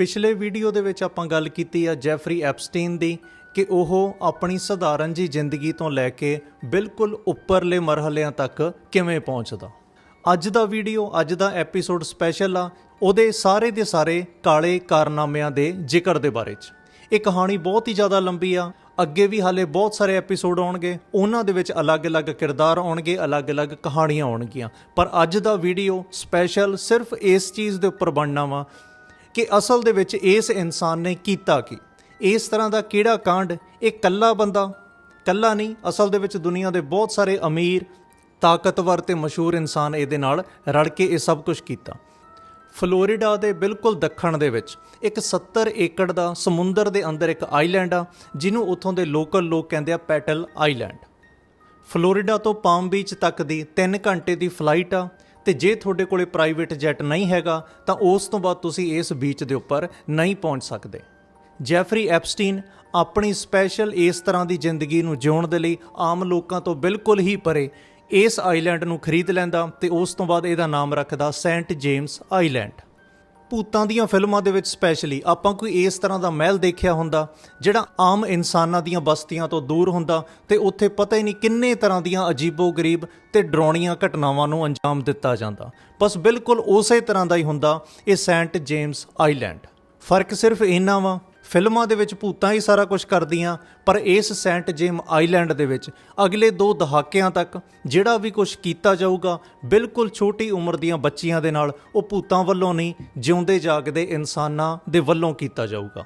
ਪਿਛਲੇ ਵੀਡੀਓ ਦੇ ਵਿੱਚ ਆਪਾਂ ਗੱਲ ਕੀਤੀ ਆ ਜੈਫਰੀ ਐਪਸਟੀਨ ਦੀ ਕਿ ਉਹ ਆਪਣੀ ਸਧਾਰਨ ਜੀ ਜ਼ਿੰਦਗੀ ਤੋਂ ਲੈ ਕੇ ਬਿਲਕੁਲ ਉੱਪਰਲੇ ਮਰਹਲਿਆਂ ਤੱਕ ਕਿਵੇਂ ਪਹੁੰਚਦਾ। ਅੱਜ ਦਾ ਵੀਡੀਓ, ਅੱਜ ਦਾ ਐਪੀਸੋਡ ਸਪੈਸ਼ਲ ਆ, ਉਹਦੇ ਸਾਰੇ ਦੇ ਸਾਰੇ ਕਾਲੇ ਕਾਰਨਾਮਿਆਂ ਦੇ ਜ਼ਿਕਰ ਦੇ ਬਾਰੇ 'ਚ। ਇਹ ਕਹਾਣੀ ਬਹੁਤ ਹੀ ਜ਼ਿਆਦਾ ਲੰਬੀ ਆ, ਅੱਗੇ ਵੀ ਹਾਲੇ ਬਹੁਤ ਸਾਰੇ ਐਪੀਸੋਡ ਆਉਣਗੇ, ਉਹਨਾਂ ਦੇ ਵਿੱਚ ਅਲੱਗ-ਅਲੱਗ ਕਿਰਦਾਰ ਆਉਣਗੇ, ਅਲੱਗ-ਅਲੱਗ ਕਹਾਣੀਆਂ ਆਉਣਗੀਆਂ। ਪਰ ਅੱਜ ਦਾ ਵੀਡੀਓ ਸਪੈਸ਼ਲ ਸਿਰਫ ਇਸ ਚੀਜ਼ ਦੇ ਉੱਪਰ ਬਣਨਾ ਵਾ ਕਿ ਅਸਲ ਦੇ ਵਿੱਚ ਇਸ ਇਨਸਾਨ ਨੇ ਕੀਤਾ ਕੀ? ਇਸ ਤਰ੍ਹਾਂ ਦਾ ਕਿਹੜਾ ਕਾਂਡ? ਇਹ ਕੱਲਾ ਬੰਦਾ? ਕੱਲਾ ਨਹੀਂ, ਅਸਲ ਦੇ ਵਿੱਚ ਦੁਨੀਆ ਦੇ ਬਹੁਤ ਸਾਰੇ ਅਮੀਰ, ਤਾਕਤਵਰ ਤੇ ਮਸ਼ਹੂਰ ਇਨਸਾਨ ਇਹਦੇ ਨਾਲ ਰਲ ਕੇ ਇਹ ਸਭ ਕੁਝ ਕੀਤਾ। ਫਲੋਰੀਡਾ ਦੇ ਬਿਲਕੁਲ ਦੱਖਣ ਦੇ ਵਿੱਚ ਇੱਕ 70 ਏਕੜ ਦਾ ਸਮੁੰਦਰ ਦੇ ਅੰਦਰ ਇੱਕ ਆਈਲੈਂਡ ਆ, ਜਿਹਨੂੰ ਉੱਥੋਂ ਦੇ ਲੋਕਲ ਲੋਕ ਕਹਿੰਦੇ ਆ ਪੈਟਲ ਆਈਲੈਂਡ। ਫਲੋਰੀਡਾ ਤੋਂ ਪਾਮ ਬੀਚ ਤੱਕ ਦੀ 3 ਘੰਟੇ ਦੀ ਫਲਾਈਟ ਆ ਤੇ ਜੇ ਤੁਹਾਡੇ ਕੋਲੇ ਪ੍ਰਾਈਵੇਟ ਜੈਟ ਨਹੀਂ ਹੈਗਾ, ਤਾਂ ਉਸ ਤੋਂ ਬਾਅਦ ਤੁਸੀਂ ਇਸ ਬੀਚ ਦੇ ਉੱਪਰ ਨਹੀਂ ਪਹੁੰਚ ਸਕਦੇ। ਜੈਫਰੀ ਐਪਸਟੀਨ ਆਪਣੀ ਸਪੈਸ਼ਲ ਇਸ ਤਰ੍ਹਾਂ ਦੀ ਜ਼ਿੰਦਗੀ ਨੂੰ ਜਿਉਣ ਦੇ ਲਈ ਆਮ ਲੋਕਾਂ ਤੋਂ ਬਿਲਕੁਲ ਹੀ ਪਰੇ ਇਸ ਆਈਲੈਂਡ ਨੂੰ ਖਰੀਦ ਲੈਂਦਾ ਤੇ ਉਸ ਤੋਂ ਬਾਅਦ ਇਹਦਾ ਨਾਮ ਰੱਖਦਾ ਸੈਂਟ ਜੇਮਸ ਆਈਲੈਂਡ। ਭੂਤਾਂ ਦੀਆਂ ਫਿਲਮਾਂ ਦੇ ਵਿੱਚ ਸਪੈਸ਼ਲੀ ਆਪਾਂ ਕੋਈ ਇਸ ਤਰ੍ਹਾਂ ਦਾ ਮਹਿਲ ਦੇਖਿਆ ਹੁੰਦਾ ਜਿਹੜਾ ਆਮ ਇਨਸਾਨਾਂ ਦੀਆਂ ਬਸਤੀਆਂ ਤੋਂ ਦੂਰ ਹੁੰਦਾ ਤੇ ਉੱਥੇ ਪਤਾ ਹੀ ਨਹੀਂ ਕਿੰਨੇ ਤਰ੍ਹਾਂ ਦੀਆਂ ਅਜੀਬੋ-ਗਰੀਬ ਤੇ ਡਰਾਉਣੀਆਂ ਘਟਨਾਵਾਂ ਨੂੰ ਅੰਜਾਮ ਦਿੱਤਾ ਜਾਂਦਾ। ਬਸ ਬਿਲਕੁਲ ਉਸੇ ਤਰ੍ਹਾਂ ਦਾ ਹੀ ਹੁੰਦਾ, ਇਹ ਸੈਂਟ ਜੇਮਸ ਆਈਲੈਂਡ। ਫ਼ਰਕ ਸਿਰਫ ਇੰਨਾ ਵਾ ਫਿਲਮਾਂ ਦੇ ਵਿੱਚ ਭੂਤਾਂ ਹੀ ਸਾਰਾ ਕੁਝ ਕਰਦੀਆਂ, ਪਰ ਇਸ ਸੈਂਟ ਜੇਮ ਆਈਲੈਂਡ ਦੇ ਵਿੱਚ ਅਗਲੇ 2 ਦਹਾਕਿਆਂ ਤੱਕ ਜਿਹੜਾ ਵੀ ਕੁਝ ਕੀਤਾ ਜਾਊਗਾ, ਬਿਲਕੁਲ ਛੋਟੀ ਉਮਰ ਦੀਆਂ ਬੱਚੀਆਂ ਦੇ ਨਾਲ ਉਹ ਭੂਤਾਂ ਵੱਲੋਂ ਨਹੀਂ, ਜਿਉਂਦੇ ਜਾਗਦੇ ਇਨਸਾਨਾਂ ਦੇ ਵੱਲੋਂ ਕੀਤਾ ਜਾਊਗਾ।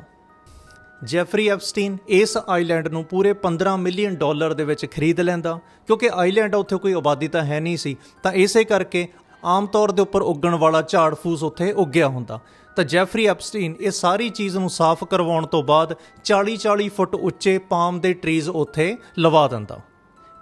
ਜੈਫਰੀ ਐਪਸਟੀਨ ਇਸ ਆਈਲੈਂਡ ਨੂੰ ਪੂਰੇ 15 ਮਿਲੀਅਨ ਡਾਲਰ ਦੇ ਵਿੱਚ ਖਰੀਦ ਲੈਂਦਾ, ਕਿਉਂਕਿ ਆਈਲੈਂਡ ਉੱਥੇ ਕੋਈ ਆਬਾਦੀ ਤਾਂ ਹੈ ਨਹੀਂ ਸੀ, ਤਾਂ ਇਸੇ ਕਰਕੇ ਆਮ ਤੌਰ ਦੇ ਉੱਪਰ ਉੱਗਣ ਵਾਲਾ ਝਾੜ ਫੂਸ ਉੱਥੇ ਉੱਗਿਆ ਹੁੰਦਾ। ਤਾਂ ਜੈਫਰੀ ਐਪਸਟੀਨ ਇਹ ਸਾਰੀ ਚੀਜ਼ ਨੂੰ ਸਾਫ਼ ਕਰਵਾਉਣ ਤੋਂ ਬਾਅਦ 40-40 ਫੁੱਟ ਉੱਚੇ ਪਾਮ ਦੇ ਟਰੀਜ਼ ਉੱਥੇ ਲਵਾ ਦਿੰਦਾ।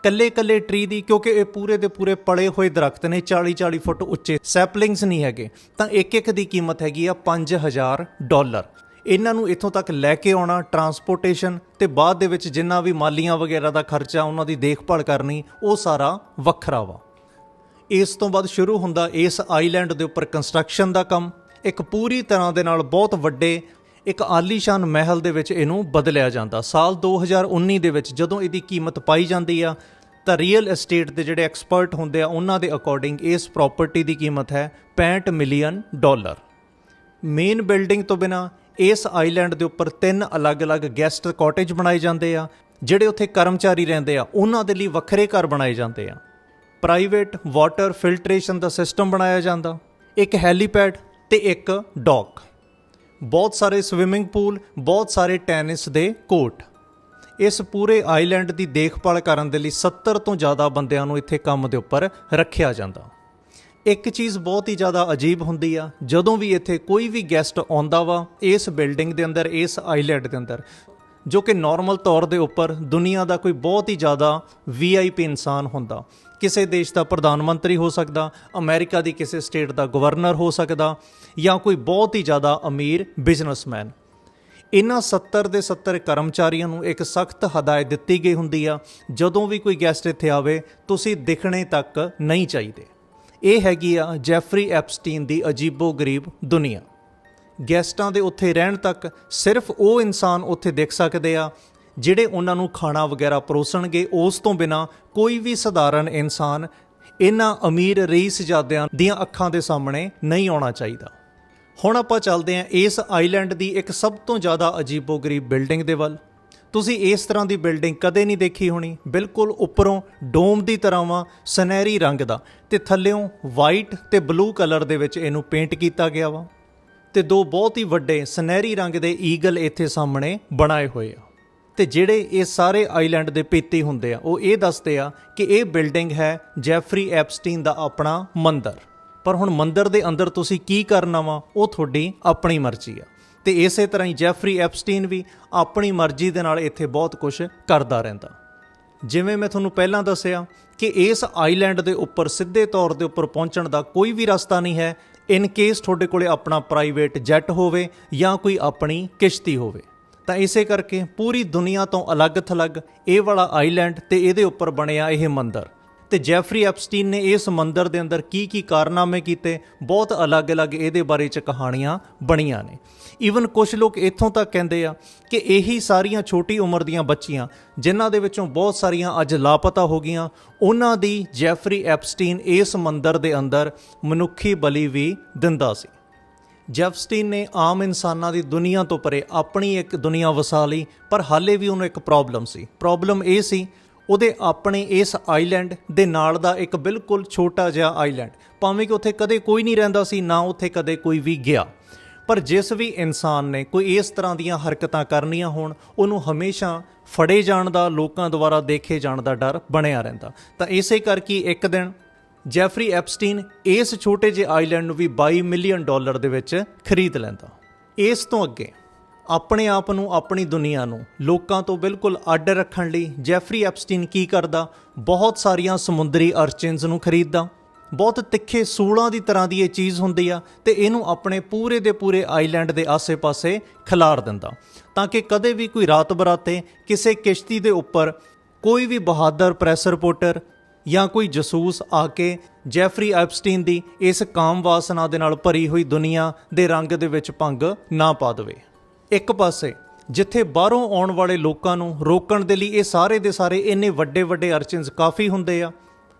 ਕੱਲੇ-ਕੱਲੇ ਟਰੀ ਦੀ ਕਿਉਂਕਿ ਇਹ ਪੂਰੇ ਦੇ ਪੂਰੇ ਪਲੇ ਹੋਏ ਦਰਖਤ ਨੇ 40-40 ਫੁੱਟ ਉੱਚੇ ਸੈਪਲਿੰਗਸ ਨਹੀਂ ਹੈਗੇ, ਤਾਂ ਇੱਕ ਇੱਕ ਦੀ ਕੀਮਤ ਹੈਗੀ ਆ 5000 ਡਾਲਰ। ਇਹਨਾਂ ਨੂੰ ਇੱਥੋਂ ਤੱਕ ਲੈ ਕੇ ਆਉਣਾ ਟਰਾਂਸਪੋਰਟੇਸ਼ਨ ਤੇ ਬਾਅਦ ਦੇ ਵਿੱਚ ਜਿੰਨਾ ਵੀ ਮਾਲੀਆਂ ਵਗੈਰਾ ਦਾ ਖਰਚਾ, ਉਹਨਾਂ ਦੀ ਦੇਖਭਾਲ ਕਰਨੀ, ਉਹ ਸਾਰਾ ਵੱਖਰਾ ਵਾ। ਇਸ ਤੋਂ ਬਾਅਦ ਸ਼ੁਰੂ ਹੁੰਦਾ ਇਸ ਆਈਲੈਂਡ ਦੇ ਉੱਪਰ ਕੰਸਟਰਕਸ਼ਨ ਦਾ ਕੰਮ। ਇੱਕ ਪੂਰੀ ਤਰ੍ਹਾਂ ਦੇ ਨਾਲ ਬਹੁਤ ਵੱਡੇ ਇੱਕ ਆਲੀਸ਼ਾਨ ਮਹਿਲ ਦੇ ਵਿੱਚ ਇਹਨੂੰ ਬਦਲਿਆ ਜਾਂਦਾ। ਸਾਲ 2019 ਦੇ ਵਿੱਚ ਜਦੋਂ ਇਹਦੀ ਕੀਮਤ ਪਾਈ ਜਾਂਦੀ ਆ, ਤਾਂ ਰੀਅਲ ਏਸਟੇਟ ਦੇ ਜਿਹੜੇ ਐਕਸਪਰਟ ਹੁੰਦੇ ਆ, ਉਹਨਾਂ ਦੇ ਅਕੋਰਡਿੰਗ ਇਸ ਪ੍ਰਾਪਰਟੀ ਦੀ ਕੀਮਤ ਹੈ 65 ਮਿਲੀਅਨ ਡਾਲਰ। ਮੇਨ ਬਿਲਡਿੰਗ ਤੋਂ ਬਿਨਾ ਇਸ ਆਈਲੈਂਡ ਦੇ ਉੱਪਰ ਤਿੰਨ ਅਲੱਗ-ਅਲੱਗ ਗੈਸਟ ਕਾਟੇਜ ਬਣਾਏ ਜਾਂਦੇ ਆ, ਜਿਹੜੇ ਉੱਥੇ ਕਰਮਚਾਰੀ ਰਹਿੰਦੇ ਆ, ਉਹਨਾਂ ਦੇ ਲਈ ਵੱਖਰੇ ਘਰ ਬਣਾਏ ਜਾਂਦੇ ਆ। ਪ੍ਰਾਈਵੇਟ ਵਾਟਰ ਫਿਲਟਰੇਸ਼ਨ ਦਾ ਸਿਸਟਮ ਬਣਾਇਆ ਜਾਂਦਾ। ਇੱਕ ਹੈਲੀਪੈਡ ਤੇ ਇੱਕ ਡੌਕ ਬਹੁਤ ਸਾਰੇ ਸਵਿਮਿੰਗ ਪੂਲ, ਬਹੁਤ ਸਾਰੇ ਟੈਨਿਸ ਦੇ ਕੋਰਟ। ਇਸ ਪੂਰੇ ਆਈਲੈਂਡ ਦੀ ਦੇਖਭਾਲ ਕਰਨ ਦੇ ਲਈ 70 ਤੋਂ ਜ਼ਿਆਦਾ ਬੰਦਿਆਂ ਨੂੰ ਇੱਥੇ ਕੰਮ ਦੇ ਉੱਪਰ ਰੱਖਿਆ ਜਾਂਦਾ। ਇੱਕ ਚੀਜ਼ ਬਹੁਤ ਹੀ ਜ਼ਿਆਦਾ ਅਜੀਬ ਹੁੰਦੀ ਆ, ਜਦੋਂ ਵੀ ਇੱਥੇ ਕੋਈ ਵੀ ਗੈਸਟ ਆਉਂਦਾ ਵਾ ਇਸ ਬਿਲਡਿੰਗ ਦੇ ਅੰਦਰ, ਇਸ ਆਈਲੈਂਡ ਦੇ ਅੰਦਰ, ਜੋ ਕਿ ਨਾਰਮਲ ਤੌਰ ਦੇ ਉੱਪਰ ਦੁਨੀਆ ਦਾ ਕੋਈ ਬਹੁਤ ਹੀ ਜ਼ਿਆਦਾ ਵੀਆਈਪੀ ਇਨਸਾਨ ਹੁੰਦਾ। ਕਿਸੇ ਦੇਸ਼ ਦਾ ਪ੍ਰਧਾਨ ਮੰਤਰੀ ਹੋ ਸਕਦਾ, ਅਮਰੀਕਾ ਦੀ ਕਿਸੇ ਸਟੇਟ ਦਾ ਗਵਰਨਰ ਹੋ ਸਕਦਾ, ਜਾਂ ਕੋਈ ਬਹੁਤ ਹੀ ਜ਼ਿਆਦਾ ਅਮੀਰ ਬਿਜ਼ਨਸਮੈਨ। ਇਹਨਾਂ 70 ਦੇ 70 ਕਰਮਚਾਰੀਆਂ ਨੂੰ ਇੱਕ ਸਖਤ ਹਦਾਇਤ ਦਿੱਤੀ ਗਈ ਹੁੰਦੀ ਆ, ਜਦੋਂ ਵੀ ਕੋਈ ਗੈਸਟ ਇੱਥੇ ਆਵੇ, ਤੁਸੀਂ ਦਿਖਣੇ ਤੱਕ ਨਹੀਂ ਚਾਹੀਦੇ। ਇਹ ਹੈਗੀ ਆ ਜੈਫਰੀ ਐਪਸਟੀਨ ਦੀ ਅਜੀਬੋ-ਗਰੀਬ ਦੁਨੀਆ। ਗੈਸਟਾਂ ਦੇ ਉੱਥੇ ਰਹਿਣ ਤੱਕ ਸਿਰਫ ਉਹ ਇਨਸਾਨ ਉੱਥੇ ਦੇਖ ਸਕਦੇ ਆ ਜਿਹੜੇ ਉਹਨਾਂ ਨੂੰ ਖਾਣਾ ਵਗੈਰਾ ਪਰੋਸਣਗੇ, ਉਸ ਤੋਂ ਬਿਨਾ ਕੋਈ ਵੀ ਸਧਾਰਨ ਇਨਸਾਨ ਇਹਨਾਂ ਅਮੀਰ ਰਈਸਜ਼ਾਦਿਆਂ ਦੀਆਂ ਅੱਖਾਂ ਦੇ ਸਾਹਮਣੇ ਨਹੀਂ ਆਉਣਾ ਚਾਹੀਦਾ। ਹੁਣ ਆਪਾਂ ਚੱਲਦੇ ਹਾਂ ਇਸ ਆਈਲੈਂਡ ਦੀ ਇੱਕ ਸਭ ਤੋਂ ਜ਼ਿਆਦਾ ਅਜੀਬੋ-ਗਰੀਬ ਬਿਲਡਿੰਗ ਦੇ ਵੱਲ। ਤੁਸੀਂ ਇਸ ਤਰ੍ਹਾਂ ਦੀ ਬਿਲਡਿੰਗ ਕਦੇ ਨਹੀਂ ਦੇਖੀ ਹੋਣੀ। ਬਿਲਕੁਲ ਉੱਪਰੋਂ ਡੋਮ ਦੀ ਤਰ੍ਹਾਂ ਵਾ, ਸੁਨਹਿਰੀ ਰੰਗ ਦਾ ਤੇ ਥੱਲੇੋਂ ਵਾਈਟ ਤੇ ਬਲੂ ਕਲਰ ਦੇ ਵਿੱਚ ਇਹਨੂੰ ਪੇਂਟ ਕੀਤਾ ਗਿਆ ਵਾ ਤੇ ਦੋ ਬਹੁਤ ਹੀ ਵੱਡੇ ਸੁਨਹਿਰੀ ਰੰਗ ਦੇ ਈਗਲ ਇੱਥੇ ਸਾਹਮਣੇ ਬਣਾਏ ਹੋਏ ਆ। ਤੇ ਜਿਹੜੇ ਇਹ ਸਾਰੇ ਆਈਲੈਂਡ ਦੇ ਪੀਤੀ ਹੁੰਦੇ ਆ, ਉਹ ਇਹ ਦੱਸਦੇ ਆ ਕਿ ਇਹ ਬਿਲਡਿੰਗ ਹੈ ਜੈਫਰੀ ਐਪਸਟੀਨ ਦਾ ਆਪਣਾ ਮੰਦਰ। ਪਰ ਹੁਣ ਮੰਦਰ ਦੇ ਅੰਦਰ ਤੁਸੀਂ ਕੀ ਕਰਨਾ ਵਾ, ਉਹ ਤੁਹਾਡੀ ਆਪਣੀ ਮਰਜ਼ੀ ਆ। ਤੇ ਇਸੇ ਤਰ੍ਹਾਂ ਹੀ ਜੈਫਰੀ ਐਪਸਟੀਨ ਵੀ ਆਪਣੀ ਮਰਜ਼ੀ ਦੇ ਨਾਲ ਇੱਥੇ ਬਹੁਤ ਕੁਝ ਕਰਦਾ ਰਹਿੰਦਾ। ਜਿਵੇਂ ਮੈਂ ਤੁਹਾਨੂੰ ਪਹਿਲਾਂ ਦੱਸਿਆ ਕਿ ਇਸ ਆਈਲੈਂਡ ਦੇ ਉੱਪਰ ਸਿੱਧੇ ਤੌਰ ਦੇ ਉੱਪਰ ਪਹੁੰਚਣ ਦਾ ਕੋਈ ਵੀ ਰਸਤਾ ਨਹੀਂ ਹੈ, ਇਨ ਕੇਸ ਤੁਹਾਡੇ ਕੋਲੇ ਆਪਣਾ ਪ੍ਰਾਈਵੇਟ ਜੈਟ ਹੋਵੇ ਜਾਂ ਕੋਈ ਆਪਣੀ ਕਿਸ਼ਤੀ ਹੋਵੇ। ਤਾਂ ਇਸੇ ਕਰਕੇ ਪੂਰੀ ਦੁਨੀਆ ਤੋਂ ਅਲੱਗ-ਥਲੱਗ ਇਹ ਵਾਲਾ ਆਈਲੈਂਡ ਤੇ ਇਹਦੇ ਉੱਪਰ ਬਣਿਆ ਇਹ ਮੰਦਰ। ਤੇ ਜੈਫਰੀ ਐਪਸਟੀਨ ਨੇ ਇਸ ਮੰਦਰ ਦੇ ਅੰਦਰ ਕੀ ਕੀ ਕਾਰਨਾਮੇ ਕੀਤੇ, ਬਹੁਤ ਅਲੱਗ-ਅਲੱਗ ਇਹਦੇ ਬਾਰੇ ਚ ਕਹਾਣੀਆਂ ਬਣੀਆਂ ਨੇ। ਈਵਨ ਕੁਝ ਲੋਕ ਇੱਥੋਂ ਤੱਕ ਕਹਿੰਦੇ ਆ ਕਿ ਇਹੀ ਸਾਰੀਆਂ ਛੋਟੀ ਉਮਰ ਦੀਆਂ ਬੱਚੀਆਂ, ਜਿਨ੍ਹਾਂ ਦੇ ਵਿੱਚੋਂ ਬਹੁਤ ਸਾਰੀਆਂ ਅੱਜ ਲਾਪਤਾ ਹੋ ਗਈਆਂ, ਉਹਨਾਂ ਦੀ ਜੈਫਰੀ ਐਪਸਟੀਨ ਇਸ ਮੰਦਰ ਦੇ ਅੰਦਰ ਮਨੁੱਖੀ ਬਲੀ ਵੀ ਦਿੰਦਾ ਸੀ। ਜੈਫਸਟੀਨ ਨੇ ਆਮ ਇਨਸਾਨਾਂ ਦੀ ਦੁਨੀਆ ਤੋਂ ਪਰੇ ਆਪਣੀ ਇੱਕ ਦੁਨੀਆ ਵਸਾ ਲਈ, ਪਰ ਹਾਲੇ ਵੀ ਉਹਨੂੰ ਇੱਕ ਪ੍ਰੋਬਲਮ ਸੀ। ਪ੍ਰੋਬਲਮ ਇਹ ਸੀ, ਉਹਦੇ ਆਪਣੇ ਇਸ ਆਈਲੈਂਡ ਦੇ ਨਾਲ ਦਾ ਇੱਕ ਬਿਲਕੁਲ ਛੋਟਾ ਜਿਹਾ ਆਈਲੈਂਡ। ਭਾਵੇਂ ਕਿ ਉੱਥੇ ਕਦੇ ਕੋਈ ਨਹੀਂ ਰਹਿੰਦਾ ਸੀ, ਨਾ ਉੱਥੇ ਕਦੇ ਕੋਈ ਵੀ ਗਿਆ। ਪਰ ਜਿਸ ਵੀ ਇਨਸਾਨ ਨੇ ਕੋਈ ਇਸ ਤਰ੍ਹਾਂ ਦੀਆਂ ਹਰਕਤਾਂ ਕਰਨੀਆਂ ਹੋਣ, ਉਹਨੂੰ ਹਮੇਸ਼ਾ ਫੜੇ ਜਾਣ ਦਾ, ਲੋਕਾਂ ਦੁਆਰਾ ਦੇਖੇ ਜਾਣ ਦਾ ਡਰ ਬਣਿਆ ਰਹਿੰਦਾ। ਤਾਂ ਇਸੇ ਕਰਕੇ ਇੱਕ ਦਿਨ ਜੈਫਰੀ ਐਪਸਟੀਨ ਇਸ ਛੋਟੇ ਜਿਹੇ ਆਈਲੈਂਡ ਨੂੰ ਵੀ 22 ਮਿਲੀਅਨ ਡਾਲਰ ਦੇ ਵਿੱਚ ਖਰੀਦ ਲੈਂਦਾ। ਇਸ ਤੋਂ ਅੱਗੇ ਆਪਣੇ ਆਪ ਨੂੰ, ਆਪਣੀ ਦੁਨੀਆ ਨੂੰ ਲੋਕਾਂ ਤੋਂ ਬਿਲਕੁਲ ਅੱਡ ਰੱਖਣ ਲਈ ਜੈਫਰੀ ਐਪਸਟੀਨ ਕੀ ਕਰਦਾ? ਬਹੁਤ ਸਾਰੀਆਂ ਸਮੁੰਦਰੀ ਅਰਚਿਨਸ ਨੂੰ ਖਰੀਦਦਾ। ਬਹੁਤ ਤਿੱਖੇ ਸੂਲਾਂ ਦੀ ਤਰ੍ਹਾਂ ਦੀ ਇਹ ਚੀਜ਼ ਹੁੰਦੀ ਆ ਤੇ ਇਹਨੂੰ ਆਪਣੇ ਪੂਰੇ ਦੇ ਪੂਰੇ ਆਈਲੈਂਡ ਦੇ ਆਸੇ-ਪਾਸੇ ਖਿਲਾਰ ਦਿੰਦਾ। ਤਾਂ ਕਿ ਕਦੇ ਵੀ ਕੋਈ ਰਾਤ ਬਰਾਤੇ ਕਿਸੇ ਕਿਸ਼ਤੀ ਦੇ ਉੱਪਰ ਕੋਈ ਵੀ ਬਹਾਦਰ ਪ੍ਰੈਸ ਰਿਪੋਰਟਰ ਜਾਂ ਕੋਈ ਜਸੂਸ ਆ ਕੇ ਜੈਫਰੀ ਐਪਸਟੀਨ ਦੀ ਇਸ ਕਾਮ ਵਾਸਨਾ ਦੇ ਨਾਲ ਭਰੀ ਹੋਈ ਦੁਨੀਆ ਦੇ ਰੰਗ ਦੇ ਵਿੱਚ ਭੰਗ ਨਾ ਪਾ ਦੇਵੇ। ਇੱਕ ਪਾਸੇ, ਜਿੱਥੇ ਬਾਹਰੋਂ ਆਉਣ ਵਾਲੇ ਲੋਕਾਂ ਨੂੰ ਰੋਕਣ ਦੇ ਲਈ ਇਹ ਸਾਰੇ ਦੇ ਸਾਰੇ ਇੰਨੇ ਵੱਡੇ ਵੱਡੇ ਅਰਚਿਨਸ ਕਾਫੀ ਹੁੰਦੇ ਆ,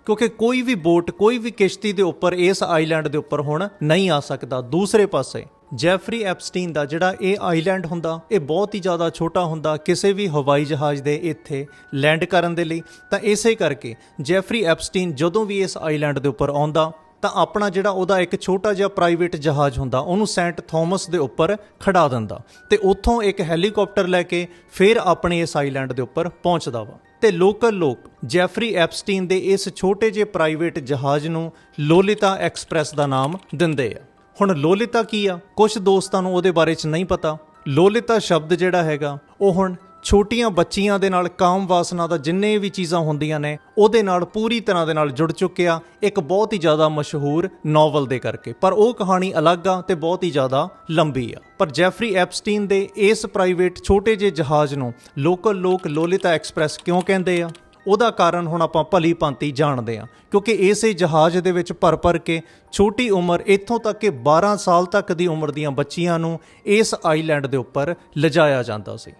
ਕਿਉਂਕਿ ਕੋਈ ਵੀ ਬੋਟ, ਕੋਈ ਵੀ ਕਿਸ਼ਤੀ ਦੇ ਉੱਪਰ ਇਸ ਆਈਲੈਂਡ ਦੇ ਉੱਪਰ ਹੁਣ ਨਹੀਂ ਆ ਸਕਦਾ। ਦੂਸਰੇ ਪਾਸੇ ਜੈਫਰੀ ਐਪਸਟੀਨ ਦਾ ਜਿਹੜਾ ਇਹ ਆਈਲੈਂਡ ਹੁੰਦਾ, ਇਹ ਬਹੁਤ ਹੀ ਜ਼ਿਆਦਾ ਛੋਟਾ ਹੁੰਦਾ ਕਿਸੇ ਵੀ ਹਵਾਈ ਜਹਾਜ਼ ਦੇ ਇੱਥੇ ਲੈਂਡ ਕਰਨ ਦੇ ਲਈ। ਤਾਂ ਇਸੇ ਕਰਕੇ ਜੈਫਰੀ ਐਪਸਟੀਨ ਜਦੋਂ ਵੀ ਇਸ ਆਈਲੈਂਡ ਦੇ ਉੱਪਰ ਆਉਂਦਾ, ਤਾਂ ਆਪਣਾ ਜਿਹੜਾ ਉਹਦਾ ਇੱਕ ਛੋਟਾ ਜਿਹਾ ਪ੍ਰਾਈਵੇਟ ਜਹਾਜ਼ ਹੁੰਦਾ, ਉਹਨੂੰ ਸੈਂਟ ਥਾਮਸ ਦੇ ਉੱਪਰ ਖੜਾ ਦਿੰਦਾ ਤੇ ਉੱਥੋਂ ਇੱਕ ਹੈਲੀਕਾਪਟਰ ਲੈ ਕੇ ਫਿਰ ਆਪਣੇ ਇਸ ਆਈਲੈਂਡ ਦੇ ਉੱਪਰ ਪਹੁੰਚਦਾ ਵਾ। ਤੇ ਲੋਕਲ ਲੋਕ ਜੈਫਰੀ ਐਪਸਟੀਨ ਦੇ ਇਸ ਛੋਟੇ ਜਿਹੇ ਪ੍ਰਾਈਵੇਟ ਜਹਾਜ਼ ਨੂੰ ਲੋਲਿਤਾ ਐਕਸਪ੍ਰੈਸ ਦਾ ਨਾਮ ਦਿੰਦੇ ਆ। ਹੁਣ ਲੋਲਿਤਾ ਕੀ ਆ? ਕੁਝ ਦੋਸਤਾਂ ਨੂੰ ਉਹਦੇ ਬਾਰੇ 'ਚ ਨਹੀਂ ਪਤਾ। ਲੋਲਿਤਾ ਸ਼ਬਦ ਜਿਹੜਾ ਹੈਗਾ, ਉਹ ਹੁਣ ਛੋਟੀਆਂ ਬੱਚੀਆਂ ਦੇ ਨਾਲ ਕਾਮ ਵਾਸਨਾ ਦਾ ਜਿੰਨੇ ਵੀ ਚੀਜ਼ਾਂ ਹੁੰਦੀਆਂ ਨੇ, ਉਹਦੇ ਨਾਲ ਪੂਰੀ ਤਰ੍ਹਾਂ ਦੇ ਨਾਲ ਜੁੜ ਚੁੱਕਿਆ ਇੱਕ ਬਹੁਤ ਹੀ ਜ਼ਿਆਦਾ ਮਸ਼ਹੂਰ ਨੋਵਲ ਦੇ ਕਰਕੇ। ਪਰ ਉਹ ਕਹਾਣੀ ਅਲੱਗ ਆ ਤੇ ਬਹੁਤ ਹੀ ਜ਼ਿਆਦਾ ਲੰਬੀ ਆ। ਪਰ ਜੈਫਰੀ ਐਪਸਟੀਨ ਦੇ ਇਸ ਪ੍ਰਾਈਵੇਟ ਛੋਟੇ ਜਿਹੇ ਜਹਾਜ਼ ਨੂੰ ਲੋਕਲ ਲੋਕ ਲੋਲਿਤਾ ਐਕਸਪ੍ਰੈਸ ਕਿਉਂ ਕਹਿੰਦੇ ਆ? ਉਹਦਾ ਕਾਰਨ ਹੁਣ ਆਪਾਂ ਭਲੀ ਭਾਂਤੀ ਜਾਣਦੇ ਹਾਂ। ਕਿਉਂਕਿ ਇਸੇ ਜਹਾਜ਼ ਦੇ ਵਿੱਚ ਭਰ ਭਰ ਕੇ ਛੋਟੀ ਉਮਰ, ਇੱਥੋਂ ਤੱਕ ਕਿ 12 ਸਾਲ ਤੱਕ ਦੀ ਉਮਰ ਦੀਆਂ ਬੱਚੀਆਂ ਨੂੰ ਇਸ ਆਈਲੈਂਡ ਦੇ ਉੱਪਰ ਲਿਜਾਇਆ ਜਾਂਦਾ ਸੀ।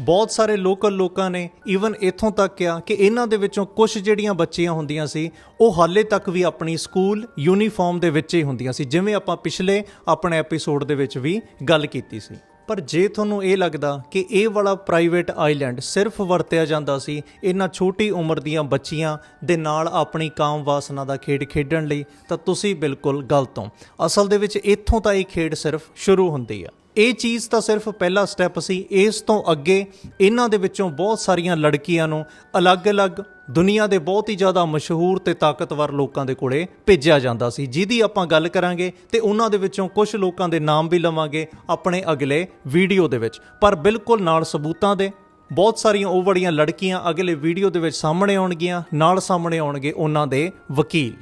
ਬਹੁਤ ਸਾਰੇ ਲੋਕਲ ਲੋਕਾਂ ਨੇ ਈਵਨ ਇੱਥੋਂ ਤੱਕ ਕਿਹਾ ਕਿ ਇਹਨਾਂ ਦੇ ਵਿੱਚੋਂ ਕੁਝ ਜਿਹੜੀਆਂ ਬੱਚੀਆਂ ਹੁੰਦੀਆਂ ਸੀ, ਉਹ ਹਾਲੇ ਤੱਕ ਵੀ ਆਪਣੀ ਸਕੂਲ ਯੂਨੀਫਾਰਮ ਦੇ ਵਿੱਚ ਹੀ ਹੁੰਦੀਆਂ ਸੀ, ਜਿਵੇਂ ਆਪਾਂ ਪਿਛਲੇ ਆਪਣੇ ਐਪੀਸੋਡ ਦੇ ਵਿੱਚ ਵੀ ਗੱਲ ਕੀਤੀ ਸੀ। ਪਰ ਜੇ ਤੁਹਾਨੂੰ ਇਹ ਲੱਗਦਾ ਕਿ ਇਹ ਵਾਲਾ ਪ੍ਰਾਈਵੇਟ ਆਈਲੈਂਡ ਸਿਰਫ ਵਰਤਿਆ ਜਾਂਦਾ ਸੀ, ਇਹਨਾਂ ਛੋਟੀ ਉਮਰ ਦੀਆਂ ਬੱਚੀਆਂ ਦੇ ਨਾਲ ਆਪਣੀ ਕਾਮ ਵਾਸਨਾ ਦਾ ਖੇਡ ਖੇਡਣ ਲਈ, ਤਾਂ ਤੁਸੀਂ ਬਿਲਕੁਲ ਗਲਤ ਹੋ। ਅਸਲ ਦੇ ਵਿੱਚ ਇੱਥੋਂ ਤਾਂ ਇਹ ਖੇਡ ਸਿਰਫ ਸ਼ੁਰੂ ਹੁੰਦੀ ਆ। ਇਹ ਚੀਜ਼ ਤਾਂ ਸਿਰਫ ਪਹਿਲਾ ਸਟੈਪ ਸੀ। ਇਸ ਤੋਂ ਅੱਗੇ ਇਹਨਾਂ ਦੇ ਵਿੱਚੋਂ ਬਹੁਤ ਸਾਰੀਆਂ ਲੜਕੀਆਂ ਨੂੰ ਅਲੱਗ-ਅਲੱਗ ਦੁਨੀਆ ਦੇ ਬਹੁਤ ਹੀ ਜ਼ਿਆਦਾ ਮਸ਼ਹੂਰ ਤੇ ਤਾਕਤਵਰ ਲੋਕਾਂ ਦੇ ਕੋਲੇ ਭੇਜਿਆ ਜਾਂਦਾ ਸੀ। ਜਿਹਦੀ ਆਪਾਂ ਗੱਲ ਕਰਾਂਗੇ ਤੇ ਉਹਨਾਂ ਦੇ ਵਿੱਚੋਂ ਕੁਝ ਲੋਕਾਂ ਦੇ ਨਾਮ ਵੀ ਲਵਾਂਗੇ ਆਪਣੇ ਅਗਲੇ ਵੀਡੀਓ ਦੇ ਵਿੱਚ। ਪਰ ਬਿਲਕੁਲ ਨਾਲ ਸਬੂਤਾਂ ਦੇ ਬਹੁਤ ਸਾਰੀਆਂ ਉਹ ਬੜੀਆਂ ਲੜਕੀਆਂ ਅਗਲੇ ਵੀਡੀਓ ਦੇ ਵਿੱਚ ਸਾਹਮਣੇ ਆਉਣਗੀਆਂ, ਨਾਲ ਸਾਹਮਣੇ ਆਉਣਗੇ ਉਹਨਾਂ ਦੇ ਵਕੀਲ।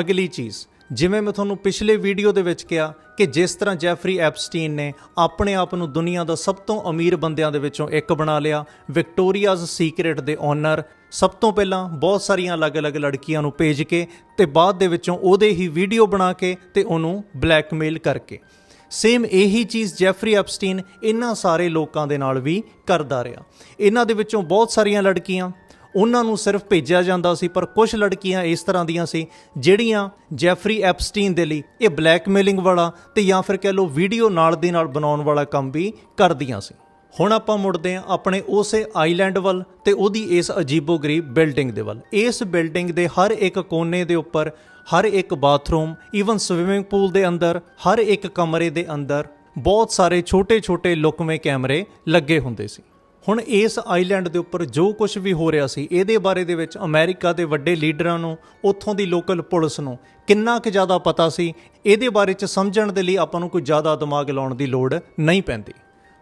ਅਗਲੀ ਚੀਜ਼ ਜਿਵੇਂ ਮੈਂ ਤੁਹਾਨੂੰ ਪਿਛਲੇ ਵੀਡੀਓ ਦੇ ਵਿੱਚ ਕਿਹਾ ਕਿ ਜਿਸ ਤਰ੍ਹਾਂ ਜੈਫਰੀ ਐਪਸਟੀਨ ਨੇ ਆਪਣੇ ਆਪ ਨੂੰ ਦੁਨੀਆ ਦਾ ਸਭ ਤੋਂ ਅਮੀਰ ਬੰਦਿਆਂ ਦੇ ਵਿੱਚੋਂ ਇੱਕ ਬਣਾ ਲਿਆ, ਵਿਕਟੋਰੀਆਜ਼ ਸੀਕ੍ਰੇਟ ਦੇ ਓਨਰ। ਸਭ ਤੋਂ ਪਹਿਲਾਂ ਬਹੁਤ ਸਾਰੀਆਂ ਅਲੱਗ-ਅਲੱਗ ਲੜਕੀਆਂ ਨੂੰ ਭੇਜ ਕੇ ਤੇ ਬਾਅਦ ਦੇ ਵਿੱਚੋਂ ਉਹਦੇ ਹੀ ਵੀਡੀਓ ਬਣਾ ਕੇ ਤੇ ਉਹਨੂੰ ਬਲੈਕਮੇਲ ਕਰਕੇ। ਸੇਮ ਇਹੀ ਚੀਜ਼ ਜੈਫਰੀ ਐਪਸਟੀਨ ਇਹਨਾਂ ਸਾਰੇ ਲੋਕਾਂ ਦੇ ਨਾਲ ਵੀ ਕਰਦਾ ਰਿਹਾ। ਇਹਨਾਂ ਦੇ ਵਿੱਚੋਂ ਬਹੁਤ ਸਾਰੀਆਂ ਲੜਕੀਆਂ ਉਹਨਾਂ ਨੂੰ ਸਿਰਫ ਭੇਜਿਆ ਜਾਂਦਾ ਸੀ, ਪਰ ਕੁਝ ਲੜਕੀਆਂ ਇਸ ਤਰ੍ਹਾਂ ਦੀਆਂ ਸੀ, ਜਿਹੜੀਆਂ ਜੈਫਰੀ ਐਪਸਟੀਨ ਦੇ ਲਈ ਇਹ ਬਲੈਕਮੇਲਿੰਗ ਵਾਲਾ ਤੇ ਜਾਂ ਫਿਰ ਕਹਿ ਲਓ ਵੀਡੀਓ ਨਾਲ ਦੀ ਨਾਲ ਬਣਾਉਣ ਵਾਲਾ ਕੰਮ ਵੀ ਕਰਦੀਆਂ ਸੀ। ਹੁਣ ਆਪਾਂ ਮੁੜਦੇ ਹਾਂ ਆਪਣੇ ਉਸੇ ਆਈਲੈਂਡ ਵੱਲ ਤੇ ਉਹਦੀ ਇਸ ਅਜੀਬੋ-ਗਰੀਬ ਬਿਲਡਿੰਗ ਦੇ ਵੱਲ। ਇਸ ਬਿਲਡਿੰਗ ਦੇ ਹਰ ਇੱਕ ਕੋਨੇ ਦੇ ਉੱਪਰ, ਹਰ ਇੱਕ ਬਾਥਰੂਮ ਈਵਨ ਸਵਿਮਿੰਗ ਪੂਲ ਦੇ ਅੰਦਰ, ਹਰ ਇੱਕ ਕਮਰੇ ਦੇ ਅੰਦਰ ਬਹੁਤ ਸਾਰੇ ਛੋਟੇ-ਛੋਟੇ ਲੁਕਵੇਂ ਕੈਮਰੇ ਲੱਗੇ ਹੁੰਦੇ ਸੀ। ਹੁਣ ਇਸ ਆਈਲੈਂਡ ਦੇ ਉੱਪਰ ਜੋ ਕੁਝ ਵੀ ਹੋ ਰਿਹਾ ਸੀ, ਇਹਦੇ ਬਾਰੇ ਦੇ ਵਿੱਚ ਅਮਰੀਕਾ ਦੇ ਵੱਡੇ ਲੀਡਰਾਂ ਨੂੰ, ਉੱਥੋਂ ਦੀ ਲੋਕਲ ਪੁਲਿਸ ਨੂੰ ਕਿੰਨਾ ਕੁ ਜ਼ਿਆਦਾ ਪਤਾ ਸੀ? ਇਹਦੇ ਬਾਰੇ ਚ ਸਮਝਣ ਦੇ ਲਈ ਆਪਾਂ ਨੂੰ ਕੋਈ ਜ਼ਿਆਦਾ ਦਿਮਾਗ ਲਾਉਣ ਦੀ ਲੋੜ ਨਹੀਂ ਪੈਂਦੀ।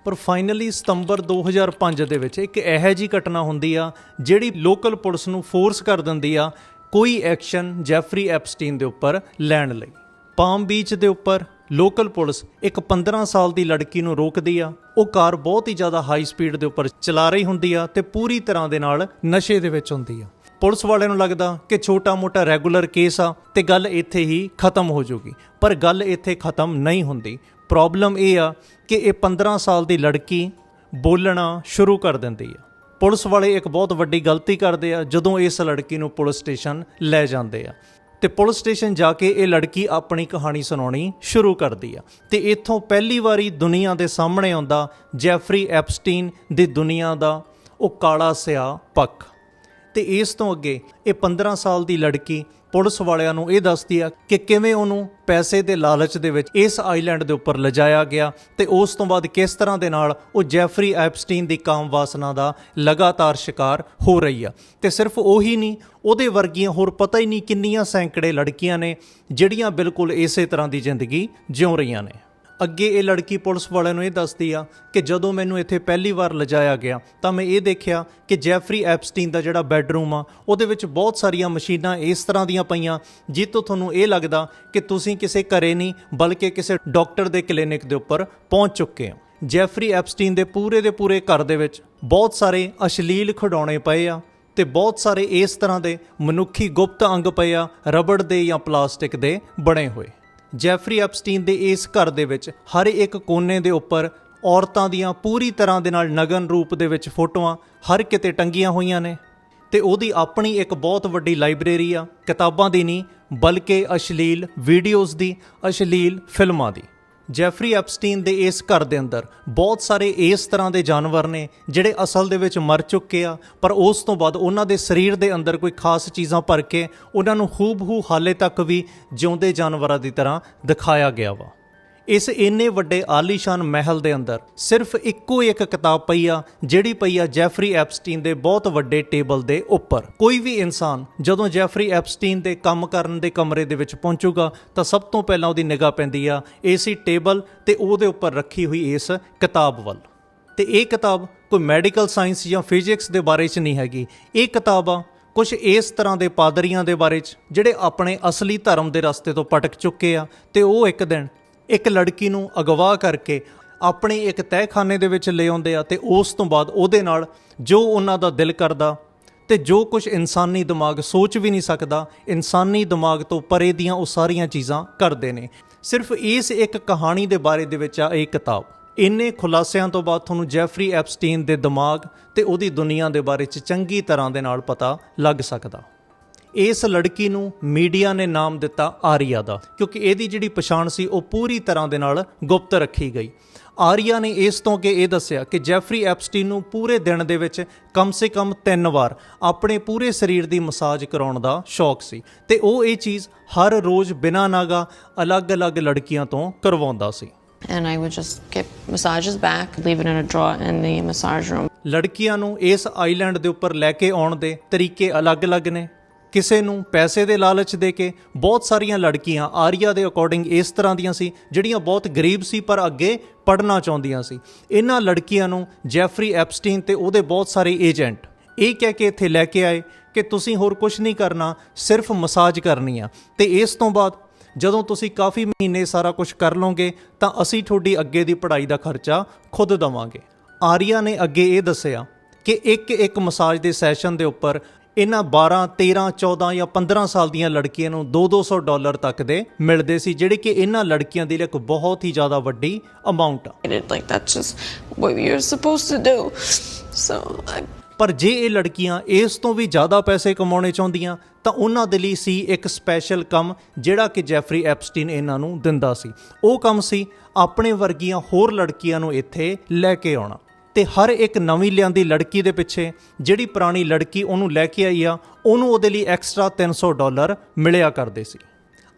ਪਰ ਫਾਈਨਲੀ ਸਤੰਬਰ 2005 ਦੇ ਵਿੱਚ ਇੱਕ ਇਹੋ ਜਿਹੀ ਘਟਨਾ ਹੁੰਦੀ ਆ, ਜਿਹੜੀ ਲੋਕਲ ਪੁਲਿਸ ਨੂੰ ਫੋਰਸ ਕਰ ਦਿੰਦੀ ਆ ਕੋਈ ਐਕਸ਼ਨ ਜੈਫਰੀ ਐਪਸਟੀਨ ਦੇ ਉੱਪਰ ਲੈਣ ਲਈ। ਪਾਮ ਬੀਚ ਦੇ ਉੱਪਰ ਲੋਕਲ ਪੁਲਿਸ ਇੱਕ 15 ਸਾਲ ਦੀ ਲੜਕੀ ਨੂੰ ਰੋਕਦੀ ਆ। ਉਹ ਕਾਰ ਬਹੁਤ ਹੀ ਜ਼ਿਆਦਾ ਹਾਈ ਸਪੀਡ ਦੇ ਉੱਪਰ ਚਲਾ ਰਹੀ ਹੁੰਦੀ ਆ ਤੇ ਪੂਰੀ ਤਰ੍ਹਾਂ ਦੇ ਨਾਲ ਨਸ਼ੇ ਦੇ ਵਿੱਚ ਹੁੰਦੀ ਆ। ਪੁਲਿਸ ਵਾਲਿਆਂ ਨੂੰ ਲੱਗਦਾ ਕਿ ਛੋਟਾ-ਮੋਟਾ ਰੈਗੂਲਰ ਕੇਸ ਆ ਤੇ ਗੱਲ ਇੱਥੇ ਹੀ ਖਤਮ ਹੋ ਜਾਊਗੀ। ਪਰ ਗੱਲ ਇੱਥੇ ਖਤਮ ਨਹੀਂ ਹੁੰਦੀ। ਪ੍ਰੋਬਲਮ ਇਹ ਆ ਕਿ ਇਹ 15 ਸਾਲ ਦੀ ਲੜਕੀ ਬੋਲਣਾ ਸ਼ੁਰੂ ਕਰ ਦਿੰਦੀ ਆ। ਪੁਲਿਸ ਵਾਲੇ ਇੱਕ ਬਹੁਤ ਵੱਡੀ ਗਲਤੀ ਕਰਦੇ ਆ ਜਦੋਂ ਇਸ ਲੜਕੀ ਨੂੰ ਪੁਲਿਸ ਸਟੇਸ਼ਨ ਲੈ ਜਾਂਦੇ ਆ। ਤੇ ਪੁਲਿਸ ਸਟੇਸ਼ਨ ਜਾ ਕੇ ਇਹ ਲੜਕੀ ਆਪਣੀ ਕਹਾਣੀ ਸੁਣਾਉਣੀ ਸ਼ੁਰੂ ਕਰਦੀ ਆ। ਤੇ ਇੱਥੋਂ ਪਹਿਲੀ ਵਾਰੀ ਦੁਨੀਆ ਦੇ ਸਾਹਮਣੇ ਆਉਂਦਾ ਜੈਫਰੀ ਐਪਸਟੀਨ ਦੀ ਦੁਨੀਆ ਦਾ ਉਹ ਕਾਲਾ ਸਿਆ ਪੱਖ ਤੇ ਇਸ ਤੋਂ ਅੱਗੇ ਇਹ 15 ਸਾਲ ਦੀ ਲੜਕੀ ਪੁਲਿਸ ਵਾਲਿਆਂ ਨੂੰ ਇਹ ਦੱਸਦੀ ਆ ਕਿ ਕਿਵੇਂ ਉਹਨੂੰ ਪੈਸੇ ਦੇ ਲਾਲਚ ਦੇ ਵਿੱਚ ਇਸ ਆਈਲੈਂਡ ਦੇ ਉੱਪਰ ਲਿਜਾਇਆ ਗਿਆ ਤੇ ਉਸ ਤੋਂ ਬਾਅਦ ਕਿਸ ਤਰ੍ਹਾਂ ਦੇ ਨਾਲ ਉਹ ਜੈਫਰੀ ਐਪਸਟੀਨ ਦੀ ਕਾਮ ਵਾਸਨਾ ਦਾ ਲਗਾਤਾਰ ਸ਼ਿਕਾਰ ਹੋ ਰਹੀ ਆ। ਤੇ ਸਿਰਫ ਉਹੀ ਨਹੀਂ, ਉਹਦੇ ਵਰਗੀਆਂ ਹੋਰ ਪਤਾ ਹੀ ਨਹੀਂ ਕਿੰਨੀਆਂ ਸੈਂਕੜੇ ਲੜਕੀਆਂ ਨੇ ਜਿਹੜੀਆਂ ਬਿਲਕੁਲ ਇਸੇ ਤਰ੍ਹਾਂ ਦੀ ਜ਼ਿੰਦਗੀ ਜਿਉ ਰਹੀਆਂ ਨੇ। ਅੱਗੇ ਇਹ ਲੜਕੀ ਪੁਲਿਸ ਵਾਲਿਆਂ ਨੂੰ ਇਹ ਦੱਸਦੀ ਆ ਕਿ ਜਦੋਂ ਮੈਨੂੰ ਇੱਥੇ ਪਹਿਲੀ ਵਾਰ ਲਿਜਾਇਆ ਗਿਆ, ਤਾਂ ਮੈਂ ਇਹ ਦੇਖਿਆ ਕਿ ਜੈਫਰੀ ਐਪਸਟੀਨ ਦਾ ਜਿਹੜਾ ਬੈੱਡਰੂਮ ਆ, ਉਹਦੇ ਵਿੱਚ ਬਹੁਤ ਸਾਰੀਆਂ ਮਸ਼ੀਨਾਂ ਇਸ ਤਰ੍ਹਾਂ ਦੀਆਂ ਪਈਆਂ ਜਿਸ ਤੋਂ ਤੁਹਾਨੂੰ ਇਹ ਲੱਗਦਾ ਕਿ ਤੁਸੀਂ ਕਿਸੇ ਘਰੇ ਨਹੀਂ, ਬਲਕਿ ਕਿਸੇ ਡਾਕਟਰ ਦੇ ਕਲੀਨਿਕ ਦੇ ਉੱਪਰ ਪਹੁੰਚ ਚੁੱਕੇ ਹੋ। ਜੈਫਰੀ ਐਪਸਟੀਨ ਦੇ ਪੂਰੇ ਦੇ ਪੂਰੇ ਘਰ ਦੇ ਵਿੱਚ ਬਹੁਤ ਸਾਰੇ ਅਸ਼ਲੀਲ ਖਿਡੌਣੇ ਪਏ ਆ ਤੇ ਬਹੁਤ ਸਾਰੇ ਇਸ ਤਰ੍ਹਾਂ ਦੇ ਮਨੁੱਖੀ ਗੁਪਤ ਅੰਗ ਪਏ ਆ, ਰਬੜ ਦੇ ਜਾਂ ਪਲਾਸਟਿਕ ਦੇ ਬਣੇ ਹੋਏ। ਜੈਫਰੀ ਐਪਸਟੀਨ ਦੇ ਇਸ ਘਰ ਦੇ ਵਿੱਚ ਹਰ ਇੱਕ ਕੋਨੇ ਦੇ ਉੱਪਰ ਔਰਤਾਂ ਦੀਆਂ ਪੂਰੀ ਤਰ੍ਹਾਂ ਦੇ ਨਾਲ ਨਗਨ ਰੂਪ ਦੇ ਵਿੱਚ ਫੋਟੋਆਂ ਹਰ ਕਿਤੇ ਟੰਗੀਆਂ ਹੋਈਆਂ ਨੇ। ਤੇ ਉਹਦੀ ਆਪਣੀ ਇੱਕ ਬਹੁਤ ਵੱਡੀ ਲਾਇਬ੍ਰੇਰੀ ਆ, ਕਿਤਾਬਾਂ ਦੀ ਨਹੀਂ, ਬਲਕਿ ਅਸ਼ਲੀਲ ਵੀਡੀਓਜ਼ ਦੀ, ਅਸ਼ਲੀਲ ਫਿਲਮਾਂ ਦੀ। ਜੈਫਰੀ ਐਪਸਟੀਨ ਦੇ ਇਸ ਘਰ ਦੇ ਅੰਦਰ ਬਹੁਤ ਸਾਰੇ ਇਸ ਤਰ੍ਹਾਂ ਦੇ ਜਾਨਵਰ ਨੇ ਜਿਹੜੇ ਅਸਲ ਦੇ ਵਿੱਚ ਮਰ ਚੁੱਕੇ ਆ, ਪਰ ਉਸ ਤੋਂ ਬਾਅਦ ਉਹਨਾਂ ਦੇ ਸਰੀਰ ਦੇ ਅੰਦਰ ਕੋਈ ਖਾਸ ਚੀਜ਼ਾਂ ਭਰ ਕੇ ਉਹਨਾਂ ਨੂੰ ਹੂਬਹੂ ਹਾਲੇ ਤੱਕ ਵੀ ਜਿਉਂਦੇ ਜਾਨਵਰਾਂ ਦੀ ਤਰ੍ਹਾਂ ਦਿਖਾਇਆ ਗਿਆ ਵਾ। ਇਸ ਇੰਨੇ ਵੱਡੇ ਆਲੀਸ਼ਾਨ ਮਹਿਲ ਦੇ ਅੰਦਰ ਸਿਰਫ ਇੱਕੋ ਇੱਕ ਕਿਤਾਬ ਪਈ ਆ, ਜਿਹੜੀ ਪਈ ਆ ਜੈਫਰੀ ਐਪਸਟੀਨ ਦੇ ਬਹੁਤ ਵੱਡੇ ਟੇਬਲ ਦੇ ਉੱਪਰ। ਕੋਈ ਵੀ ਇਨਸਾਨ ਜਦੋਂ ਜੈਫਰੀ ਐਪਸਟੀਨ ਦੇ ਕੰਮ ਕਰਨ ਦੇ ਕਮਰੇ ਦੇ ਵਿੱਚ ਪਹੁੰਚੂਗਾ, ਤਾਂ ਸਭ ਤੋਂ ਪਹਿਲਾਂ ਉਹਦੀ ਨਿਗਾਹ ਪੈਂਦੀ ਆ ਏਸੀ ਟੇਬਲ ਤੇ ਉਹਦੇ ਉੱਪਰ ਰੱਖੀ ਹੋਈ ਇਸ ਕਿਤਾਬ ਵੱਲ। ਤੇ ਇਹ ਕਿਤਾਬ ਕੋਈ ਮੈਡੀਕਲ ਸਾਇੰਸ ਜਾਂ ਫਿਜ਼ਿਕਸ ਦੇ ਬਾਰੇ 'ਚ ਨਹੀਂ ਹੈਗੀ। ਇਹ ਕਿਤਾਬ ਆ ਕੁਝ ਇਸ ਤਰ੍ਹਾਂ ਦੇ ਪਾਦਰੀਆਂ ਦੇ ਬਾਰੇ 'ਚ, ਜਿਹੜੇ ਆਪਣੇ ਅਸਲੀ ਧਰਮ ਦੇ ਰਸਤੇ ਤੋਂ ਭਟਕ ਚੁੱਕੇ ਆ, ਤੇ ਉਹ ਇੱਕ ਦਿਨ ਇੱਕ ਲੜਕੀ ਨੂੰ ਅਗਵਾ ਕਰਕੇ ਆਪਣੇ ਇੱਕ ਤਹਿਖਾਨੇ ਦੇ ਵਿੱਚ ਲੈ ਆਉਂਦੇ ਆ ਤੇ ਉਸ ਤੋਂ ਬਾਅਦ ਉਹਦੇ ਨਾਲ ਜੋ ਉਹਨਾਂ ਦਾ ਦਿਲ ਕਰਦਾ ਤੇ ਜੋ ਕੁਝ ਇਨਸਾਨੀ ਦਿਮਾਗ ਸੋਚ ਵੀ ਨਹੀਂ ਸਕਦਾ, ਇਨਸਾਨੀ ਦਿਮਾਗ ਤੋਂ ਪਰੇ ਦੀਆਂ ਉਹ ਸਾਰੀਆਂ ਚੀਜ਼ਾਂ ਕਰਦੇ ਨੇ। ਸਿਰਫ ਇਸ ਇੱਕ ਕਹਾਣੀ ਦੇ ਬਾਰੇ ਦੇ ਵਿੱਚ ਆ ਇਹ ਕਿਤਾਬ। ਇੰਨੇ ਖੁਲਾਸਿਆਂ ਤੋਂ ਬਾਅਦ ਤੁਹਾਨੂੰ ਜੈਫਰੀ ਐਪਸਟੀਨ ਦੇ ਦਿਮਾਗ ਤੇ ਉਹਦੀ ਦੁਨੀਆ ਦੇ ਬਾਰੇ ਚ ਚੰਗੀ ਤਰ੍ਹਾਂ ਦੇ ਨਾਲ ਪਤਾ ਲੱਗ ਸਕਦਾ। ਇਸ ਲੜਕੀ ਨੂੰ ਮੀਡੀਆ ਨੇ ਨਾਮ ਦਿੱਤਾ ਆਰੀਆ ਦਾ ਕਿਉਂਕਿ ਇਹਦੀ ਜਿਹੜੀ ਪਛਾਣ ਸੀ ਉਹ ਪੂਰੀ ਤਰ੍ਹਾਂ ਦੇ ਨਾਲ ਗੁਪਤ ਰੱਖੀ ਗਈ। ਆਰੀਆ ਨੇ ਇਸ ਤੋਂ ਕਿ ਇਹ ਦੱਸਿਆ ਕਿ ਜੈਫਰੀ ਐਪਸਟੀਨ ਨੂੰ ਪੂਰੇ ਦਿਨ ਦੇ ਵਿੱਚ ਕਮ ਸੇ ਕਮ 3 ਵਾਰ ਆਪਣੇ ਪੂਰੇ ਸਰੀਰ ਦੀ ਮਸਾਜ ਕਰਾਉਣ ਦਾ ਸ਼ੌਕ ਸੀ ਤੇ ਉਹ ਇਹ ਚੀਜ਼ ਹਰ ਰੋਜ਼ ਬਿਨਾਂ ਨਾਗਾ ਅਲੱਗ-ਅਲੱਗ ਲੜਕੀਆਂ ਤੋਂ ਕਰਵਾਉਂਦਾ ਸੀ। And I would just get massages back, leave it in a drawer in the massage room. ਲੜਕੀਆਂ ਨੂੰ ਇਸ ਆਈਲੈਂਡ ਦੇ ਉੱਪਰ ਲੈ ਕੇ ਆਉਣ ਦੇ ਤਰੀਕੇ ਅਲੱਗ-ਅਲੱਗ ਨੇ। ਕਿਸੇ ਨੂੰ ਪੈਸੇ ਦੇ ਲਾਲਚ ਦੇ ਕੇ ਬਹੁਤ ਸਾਰੀਆਂ ਲੜਕੀਆਂ ਆਰੀਆ ਦੇ ਅਕੋਰਡਿੰਗ ਇਸ ਤਰ੍ਹਾਂ ਦੀਆਂ ਸੀ, ਜਿਹੜੀਆਂ ਬਹੁਤ ਗਰੀਬ ਸੀ ਪਰ ਅੱਗੇ ਪੜ੍ਹਨਾ ਚਾਹੁੰਦੀਆਂ ਸੀ। ਇਹਨਾਂ ਲੜਕੀਆਂ ਨੂੰ ਜੈਫਰੀ ਐਪਸਟੀਨ ਤੇ ਉਹਦੇ ਬਹੁਤ ਸਾਰੇ ਏਜੰਟ ਇਹ ਕਹਿ ਕੇ ਇੱਥੇ ਲੈ ਕੇ ਆਏ ਕਿ ਤੁਸੀਂ ਹੋਰ ਕੁਝ ਨਹੀਂ ਕਰਨਾ, ਸਿਰਫ ਮਸਾਜ ਕਰਨੀ ਆ। ਤੇ ਇਸ ਤੋਂ ਬਾਅਦ ਜਦੋਂ ਤੁਸੀਂ ਕਾਫੀ ਮਹੀਨੇ ਸਾਰਾ ਕੁਝ ਕਰ ਲਓਗੇ, ਤਾਂ ਅਸੀਂ ਤੁਹਾਡੀ ਅੱਗੇ ਦੀ ਪੜ੍ਹਾਈ ਦਾ ਖਰਚਾ ਖੁਦ ਦਵਾਂਗੇ। ਆਰੀਆ ਨੇ ਅੱਗੇ ਇਹ ਦੱਸਿਆ ਕਿ ਇੱਕ ਇੱਕ ਮਸਾਜ ਦੇ ਸੈਸ਼ਨ ਦੇ ਉੱਪਰ ਇਹਨਾਂ 12 13 14 ਜਾਂ 15 ਸਾਲ ਦੀਆਂ ਲੜਕੀਆਂ ਨੂੰ 2-200 ਡਾਲਰ ਤੱਕ ਦੇ ਮਿਲਦੇ ਸੀ ਜਿਹੜੇ ਕਿ ਇਹਨਾਂ ਲੜਕੀਆਂ ਦੇ ਲਈ ਇੱਕ ਬਹੁਤ ਹੀ ਜ਼ਿਆਦਾ ਵੱਡੀ ਅਮਾਉਂਟ ਆ। ਪਰ ਜੇ ਇਹ ਲੜਕੀਆਂ ਇਸ ਤੋਂ ਵੀ ਜ਼ਿਆਦਾ ਪੈਸੇ ਕਮਾਉਣੇ ਚਾਹੁੰਦੀਆਂ ਤਾਂ ਉਹਨਾਂ ਦੇ ਲਈ ਸੀ ਇੱਕ ਸਪੈਸ਼ਲ ਕੰਮ ਜਿਹੜਾ ਕਿ ਜੈਫਰੀ ਐਪਸਟੀਨ ਇਹਨਾਂ ਨੂੰ ਦਿੰਦਾ ਸੀ। ਉਹ ਕੰਮ ਸੀ ਆਪਣੇ ਵਰਗੀਆਂ ਹੋਰ ਲੜਕੀਆਂ ਨੂੰ ਇੱਥੇ ਲੈ ਕੇ ਆਉਣਾ। ਤੇ ਹਰ ਇੱਕ ਨਵੀਂ ਲਿਆਂਦੀ ਲੜਕੀ ਦੇ ਪਿੱਛੇ ਜਿਹੜੀ ਪੁਰਾਣੀ ਲੜਕੀ ਉਹਨੂੰ ਲੈ ਕੇ ਆਈ ਆ, ਉਹਨੂੰ ਉਹਦੇ ਲਈ ਐਕਸਟਰਾ 300 ਡਾਲਰ ਮਿਲਿਆ ਕਰਦੇ ਸੀ।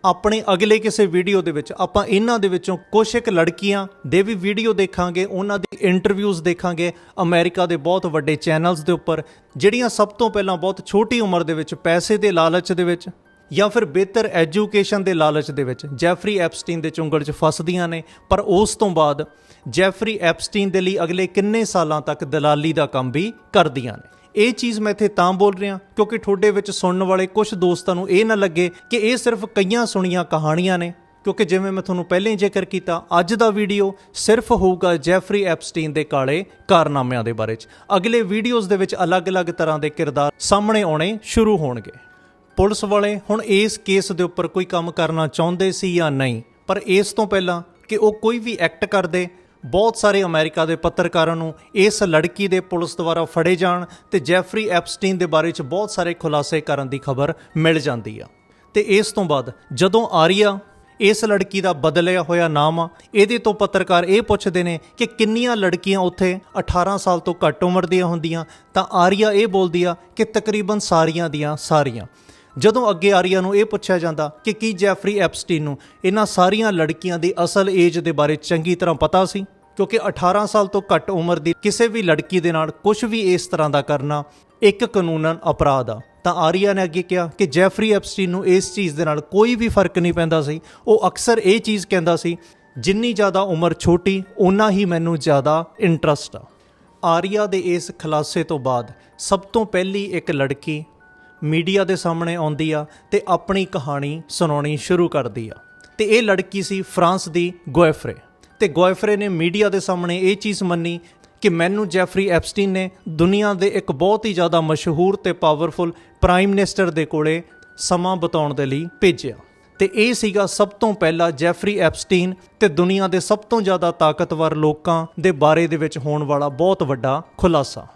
ਆਪਣੇ ਅਗਲੇ ਕਿਸੇ ਵੀਡੀਓ ਦੇ ਵਿੱਚ, ਆਪਾਂ ਇਹਨਾਂ ਦੇ ਵਿੱਚੋਂ ਕੁਝ ਇੱਕ ਲੜਕੀਆਂ ਦੇ ਵੀ ਵੀਡੀਓ ਦੇਖਾਂਗੇ, ਉਹਨਾਂ ਦੀ ਇੰਟਰਵਿਊਜ਼ ਦੇਖਾਂਗੇ, ਅਮਰੀਕਾ ਦੇ ਬਹੁਤ ਵੱਡੇ ਚੈਨਲਸ ਦੇ ਉੱਪਰ, ਜਿਹੜੀਆਂ ਸਭ ਤੋਂ ਪਹਿਲਾਂ ਬਹੁਤ ਛੋਟੀ ਉਮਰ ਦੇ ਵਿੱਚ ਪੈਸੇ ਦੇ ਲਾਲਚ ਦੇ ਵਿੱਚ ਜਾਂ ਫਿਰ ਬਿਹਤਰ ਐਜੂਕੇਸ਼ਨ ਦੇ ਲਾਲਚ ਦੇ ਵਿੱਚ ਜੈਫਰੀ ਐਪਸਟੀਨ ਦੇ ਚੁੰਗਲ 'ਚ ਫਸਦੀਆਂ ਨੇ, ਪਰ ਉਸ ਤੋਂ ਬਾਅਦ ਜੈਫਰੀ ਐਪਸਟੀਨ ਦੇ ਲਈ ਅਗਲੇ ਕਿੰਨੇ ਸਾਲਾਂ ਤੱਕ ਦਲਾਲੀ ਦਾ ਕੰਮ ਵੀ ਕਰਦੀਆਂ ਨੇ। ਇਹ ਚੀਜ਼ ਮੈਂ ਇੱਥੇ ਤਾਂ ਬੋਲ ਰਿਹਾ ਕਿਉਂਕਿ ਤੁਹਾਡੇ ਵਿੱਚ ਸੁਣਨ ਵਾਲੇ ਕੁਝ ਦੋਸਤਾਂ ਨੂੰ ਇਹ ਨਾ ਲੱਗੇ ਕਿ ਇਹ ਸਿਰਫ ਕਈਆਂ ਸੁਣੀਆਂ ਕਹਾਣੀਆਂ ਨੇ। ਕਿਉਂਕਿ ਜਿਵੇਂ ਮੈਂ ਤੁਹਾਨੂੰ ਪਹਿਲਾਂ ਹੀ ਜ਼ਿਕਰ ਕੀਤਾ, ਅੱਜ ਦਾ ਵੀਡੀਓ ਸਿਰਫ ਹੋਊਗਾ ਜੈਫਰੀ ਐਪਸਟੀਨ ਦੇ ਕਾਲੇ ਕਾਰਨਾਮਿਆਂ ਦੇ ਬਾਰੇ 'ਚ। ਅਗਲੇ ਵੀਡੀਓਜ਼ ਦੇ ਵਿੱਚ ਅਲੱਗ-ਅਲੱਗ ਤਰ੍ਹਾਂ ਦੇ ਕਿਰਦਾਰ ਸਾਹਮਣੇ ਆਉਣੇ ਸ਼ੁਰੂ ਹੋਣਗੇ। ਪੁਲਿਸ ਵਾਲੇ ਹੁਣ ਇਸ ਕੇਸ ਦੇ ਉੱਪਰ ਕੋਈ ਕੰਮ ਕਰਨਾ ਚਾਹੁੰਦੇ ਸੀ ਜਾਂ ਨਹੀਂ? ਪਰ ਇਸ ਤੋਂ ਪਹਿਲਾਂ ਕਿ ਉਹ ਕੋਈ ਵੀ ਐਕਟ ਕਰਦੇ ਬਹੁਤ ਸਾਰੇ ਅਮਰੀਕਾ ਦੇ ਪੱਤਰਕਾਰਾਂ ਨੂੰ ਇਸ ਲੜਕੀ ਦੇ ਪੁਲਿਸ ਦੁਆਰਾ ਫੜੇ ਜਾਣ ਤੇ ਜੈਫਰੀ ਐਪਸਟੀਨ ਦੇ ਬਾਰੇ 'ਚ ਬਹੁਤ ਸਾਰੇ ਖੁਲਾਸੇ ਕਰਨ ਦੀ ਖਬਰ ਮਿਲ ਜਾਂਦੀ ਆ। ਤੇ ਇਸ ਤੋਂ ਬਾਅਦ ਜਦੋਂ ਆਰੀਆ ਇਸ ਲੜਕੀ ਦਾ ਬਦਲਿਆ ਹੋਇਆ ਨਾਮ ਆ, ਇਹਦੇ ਤੋਂ ਪੱਤਰਕਾਰ ਇਹ ਪੁੱਛਦੇ ਨੇ ਕਿ ਕਿੰਨੀਆਂ ਲੜਕੀਆਂ ਉੱਥੇ 18 ਸਾਲ ਤੋਂ ਘੱਟ ਉਮਰ ਦੀਆਂ ਹੁੰਦੀਆਂ, ਤਾਂ ਆਰੀਆ ਇਹ ਬੋਲਦੀ ਆ ਕਿ ਤਕਰੀਬਨ ਸਾਰੀਆਂ ਦੀਆਂ ਸਾਰੀਆਂ। ਜਦੋਂ ਅੱਗੇ ਆਰੀਆ ਨੂੰ ਇਹ ਪੁੱਛਿਆ ਜਾਂਦਾ ਕਿ ਕੀ ਜੈਫਰੀ ਐਪਸਟੀਨ ਨੂੰ ਇਹਨਾਂ ਸਾਰੀਆਂ ਲੜਕੀਆਂ ਦੀ ਅਸਲ ਏਜ ਦੇ ਬਾਰੇ ਚੰਗੀ ਤਰ੍ਹਾਂ ਪਤਾ ਸੀ ਕਿਉਂਕਿ 18 ਸਾਲ ਤੋਂ ਘੱਟ ਉਮਰ ਦੀ ਕਿਸੇ ਵੀ ਲੜਕੀ ਦੇ ਨਾਲ ਕੁਝ ਵੀ ਇਸ ਤਰ੍ਹਾਂ ਦਾ ਕਰਨਾ ਇੱਕ ਕਾਨੂੰਨਨ ਅਪਰਾਧ ਆ। ਤਾਂ ਆਰੀਆ ਨੇ ਅੱਗੇ ਕਿਹਾ ਕਿ ਜੈਫਰੀ ਐਪਸਟੀਨ ਨੂੰ ਇਸ ਚੀਜ਼ ਦੇ ਨਾਲ ਕੋਈ ਵੀ ਫ਼ਰਕ ਨਹੀਂ ਪੈਂਦਾ ਸੀ। ਉਹ ਅਕਸਰ ਇਹ ਚੀਜ਼ ਕਹਿੰਦਾ ਸੀ, ਜਿੰਨੀ ਜ਼ਿਆਦਾ ਉਮਰ ਛੋਟੀ ਉਨਾ ਹੀ ਮੈਨੂੰ ਜ਼ਿਆਦਾ ਇੰਟਰਸਟ ਆ। ਆਰੀਆ ਦੇ ਇਸ ਖੁਲਾਸੇ ਤੋਂ ਬਾਅਦ ਸਭ ਤੋਂ ਪਹਿਲੀ ਇੱਕ ਲੜਕੀ ਮੀਡੀਆ ਦੇ ਸਾਹਮਣੇ ਆਉਂਦੀ ਆ ਤੇ ਆਪਣੀ ਕਹਾਣੀ ਸੁਣਾਉਣੀ ਸ਼ੁਰੂ ਕਰਦੀ ਆ। ਤੇ ਇਹ ਲੜਕੀ ਸੀ ਫਰਾਂਸ ਦੀ ਗੋਇਫਰੇ। ਤੇ ਗੋਇਫਰੇ ਨੇ ਮੀਡੀਆ ਦੇ ਸਾਹਮਣੇ ਇਹ ਚੀਜ਼ ਮੰਨੀ ਕਿ ਮੈਨੂੰ ਜੈਫਰੀ ਐਪਸਟੀਨ ਨੇ ਦੁਨੀਆ ਦੇ ਇੱਕ ਬਹੁਤ ਹੀ ਜ਼ਿਆਦਾ ਮਸ਼ਹੂਰ ਤੇ ਪਾਵਰਫੁਲ ਪ੍ਰਾਈਮ ਮਿਨਿਸਟਰ ਦੇ ਕੋਲੇ ਸਮਾਂ ਬਿਤਾਉਣ ਦੇ ਲਈ ਭੇਜਿਆ। ਤੇ ਇਹ ਸੀਗਾ ਸਭ ਤੋਂ ਪਹਿਲਾ ਜੈਫਰੀ ਐਪਸਟੀਨ ਤੇ ਦੁਨੀਆ ਦੇ ਸਭ ਤੋਂ ਜ਼ਿਆਦਾ ਤਾਕਤਵਰ ਲੋਕਾਂ ਦੇ ਬਾਰੇ ਦੇ ਵਿੱਚ ਹੋਣ ਵਾਲਾ ਬਹੁਤ ਵੱਡਾ ਖੁਲਾਸਾ।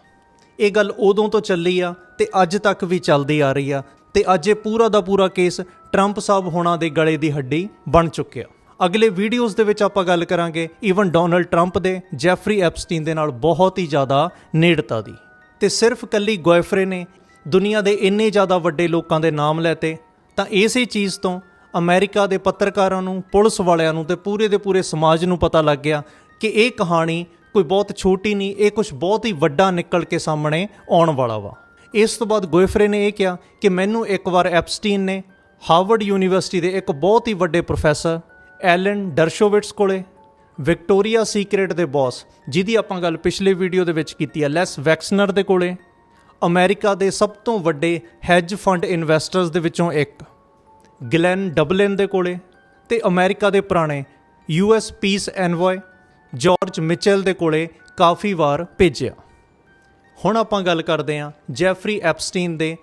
ਇਹ ਗੱਲ ਉਦੋਂ ਤੋਂ ਚੱਲੀ ਆ ਤੇ ਅੱਜ ਤੱਕ ਵੀ ਚੱਲਦੀ ਆ ਰਹੀ ਆ ਤੇ ਅੱਜ ਇਹ ਪੂਰਾ ਦਾ ਪੂਰਾ ਕੇਸ ਟਰੰਪ ਸਾਹਿਬ ਹੋਣਾ ਦੇ ਗਲੇ ਦੀ ਹੱਡੀ ਬਣ ਚੁੱਕਿਆ। ਅਗਲੇ ਵੀਡੀਓਜ਼ ਦੇ ਵਿੱਚ ਆਪਾਂ ਗੱਲ ਕਰਾਂਗੇ ਈਵਨ ਡੋਨਲਡ ਟਰੰਪ ਦੇ, ਜੈਫਰੀ ਐਪਸਟੀਨ ਦੇ ਨਾਲ ਬਹੁਤ ਹੀ ਜ਼ਿਆਦਾ ਨੇੜਤਾ ਦੀ। ਤੇ ਸਿਰਫ ਕੱਲੀ ਗੋਇਫਰੇ ਨੇ ਦੁਨੀਆ ਦੇ ਇੰਨੇ ਜ਼ਿਆਦਾ ਵੱਡੇ ਲੋਕਾਂ ਦੇ ਨਾਮ ਲੈਤੇ, ਤਾਂ ਇਸੇ ਚੀਜ਼ ਤੋਂ ਅਮਰੀਕਾ ਦੇ ਪੱਤਰਕਾਰਾਂ ਨੂੰ, ਪੁਲਿਸ ਵਾਲਿਆਂ ਨੂੰ ਤੇ ਪੂਰੇ ਦੇ ਪੂਰੇ ਸਮਾਜ ਨੂੰ ਪਤਾ ਲੱਗ ਗਿਆ ਕਿ ਇਹ ਕਹਾਣੀ ਕੋਈ ਬਹੁਤ ਛੋਟੀ ਨਹੀਂ, ਇਹ ਕੁਝ ਬਹੁਤ ਹੀ ਵੱਡਾ ਨਿਕਲ ਕੇ ਸਾਹਮਣੇ ਆਉਣ ਵਾਲਾ ਵਾ। ਇਸ ਤੋਂ ਬਾਅਦ ਗੋਇਫਰੇ ਨੇ ਇਹ ਕਿਹਾ ਕਿ ਮੈਨੂੰ ਇੱਕ ਵਾਰ ਐਪਸਟੀਨ ਨੇ ਹਾਰਵਰਡ ਯੂਨੀਵਰਸਿਟੀ ਦੇ ਇੱਕ ਬਹੁਤ ਹੀ ਵੱਡੇ ਪ੍ਰੋਫੈਸਰ ਐਲਨ ਡਰਸ਼ੋਵਿਟਸ ਕੋਲੇ, ਵਿਕਟੋਰੀਆ ਸੀਕ੍ਰੇਟ ਦੇ ਬੌਸ, ਜਿਹਦੀ ਆਪਾਂ ਗੱਲ ਪਿਛਲੇ ਵੀਡੀਓ ਦੇ ਵਿੱਚ ਕੀਤੀ ਹੈ, ਲੈਸ ਵੈਕਸਨਰ ਦੇ ਕੋਲੇ, ਅਮਰੀਕਾ ਦੇ ਸਭ ਤੋਂ ਵੱਡੇ ਹੈਜ ਫੰਡ ਇਨਵੈਸਟਰਸ ਦੇ ਵਿੱਚੋਂ ਇੱਕ, ਗਲੈਨ ਡਬਲਿਨ ਦੇ ਕੋਲੇ ਤੇ ਅਮਰੀਕਾ ਦੇ ਪੁਰਾਣੇ US peace envoy, George Mitchell ਦੇ ਕੋਲੇ ਕਾਫੀ ਵਾਰ ਭੇਜਿਆ। ਹੁਣ ਆਪਾਂ ਗੱਲ ਕਰਦੇ ਹਾਂ ਜੈਫਰੀ ਐਪਸਟੀਨ ਦੇ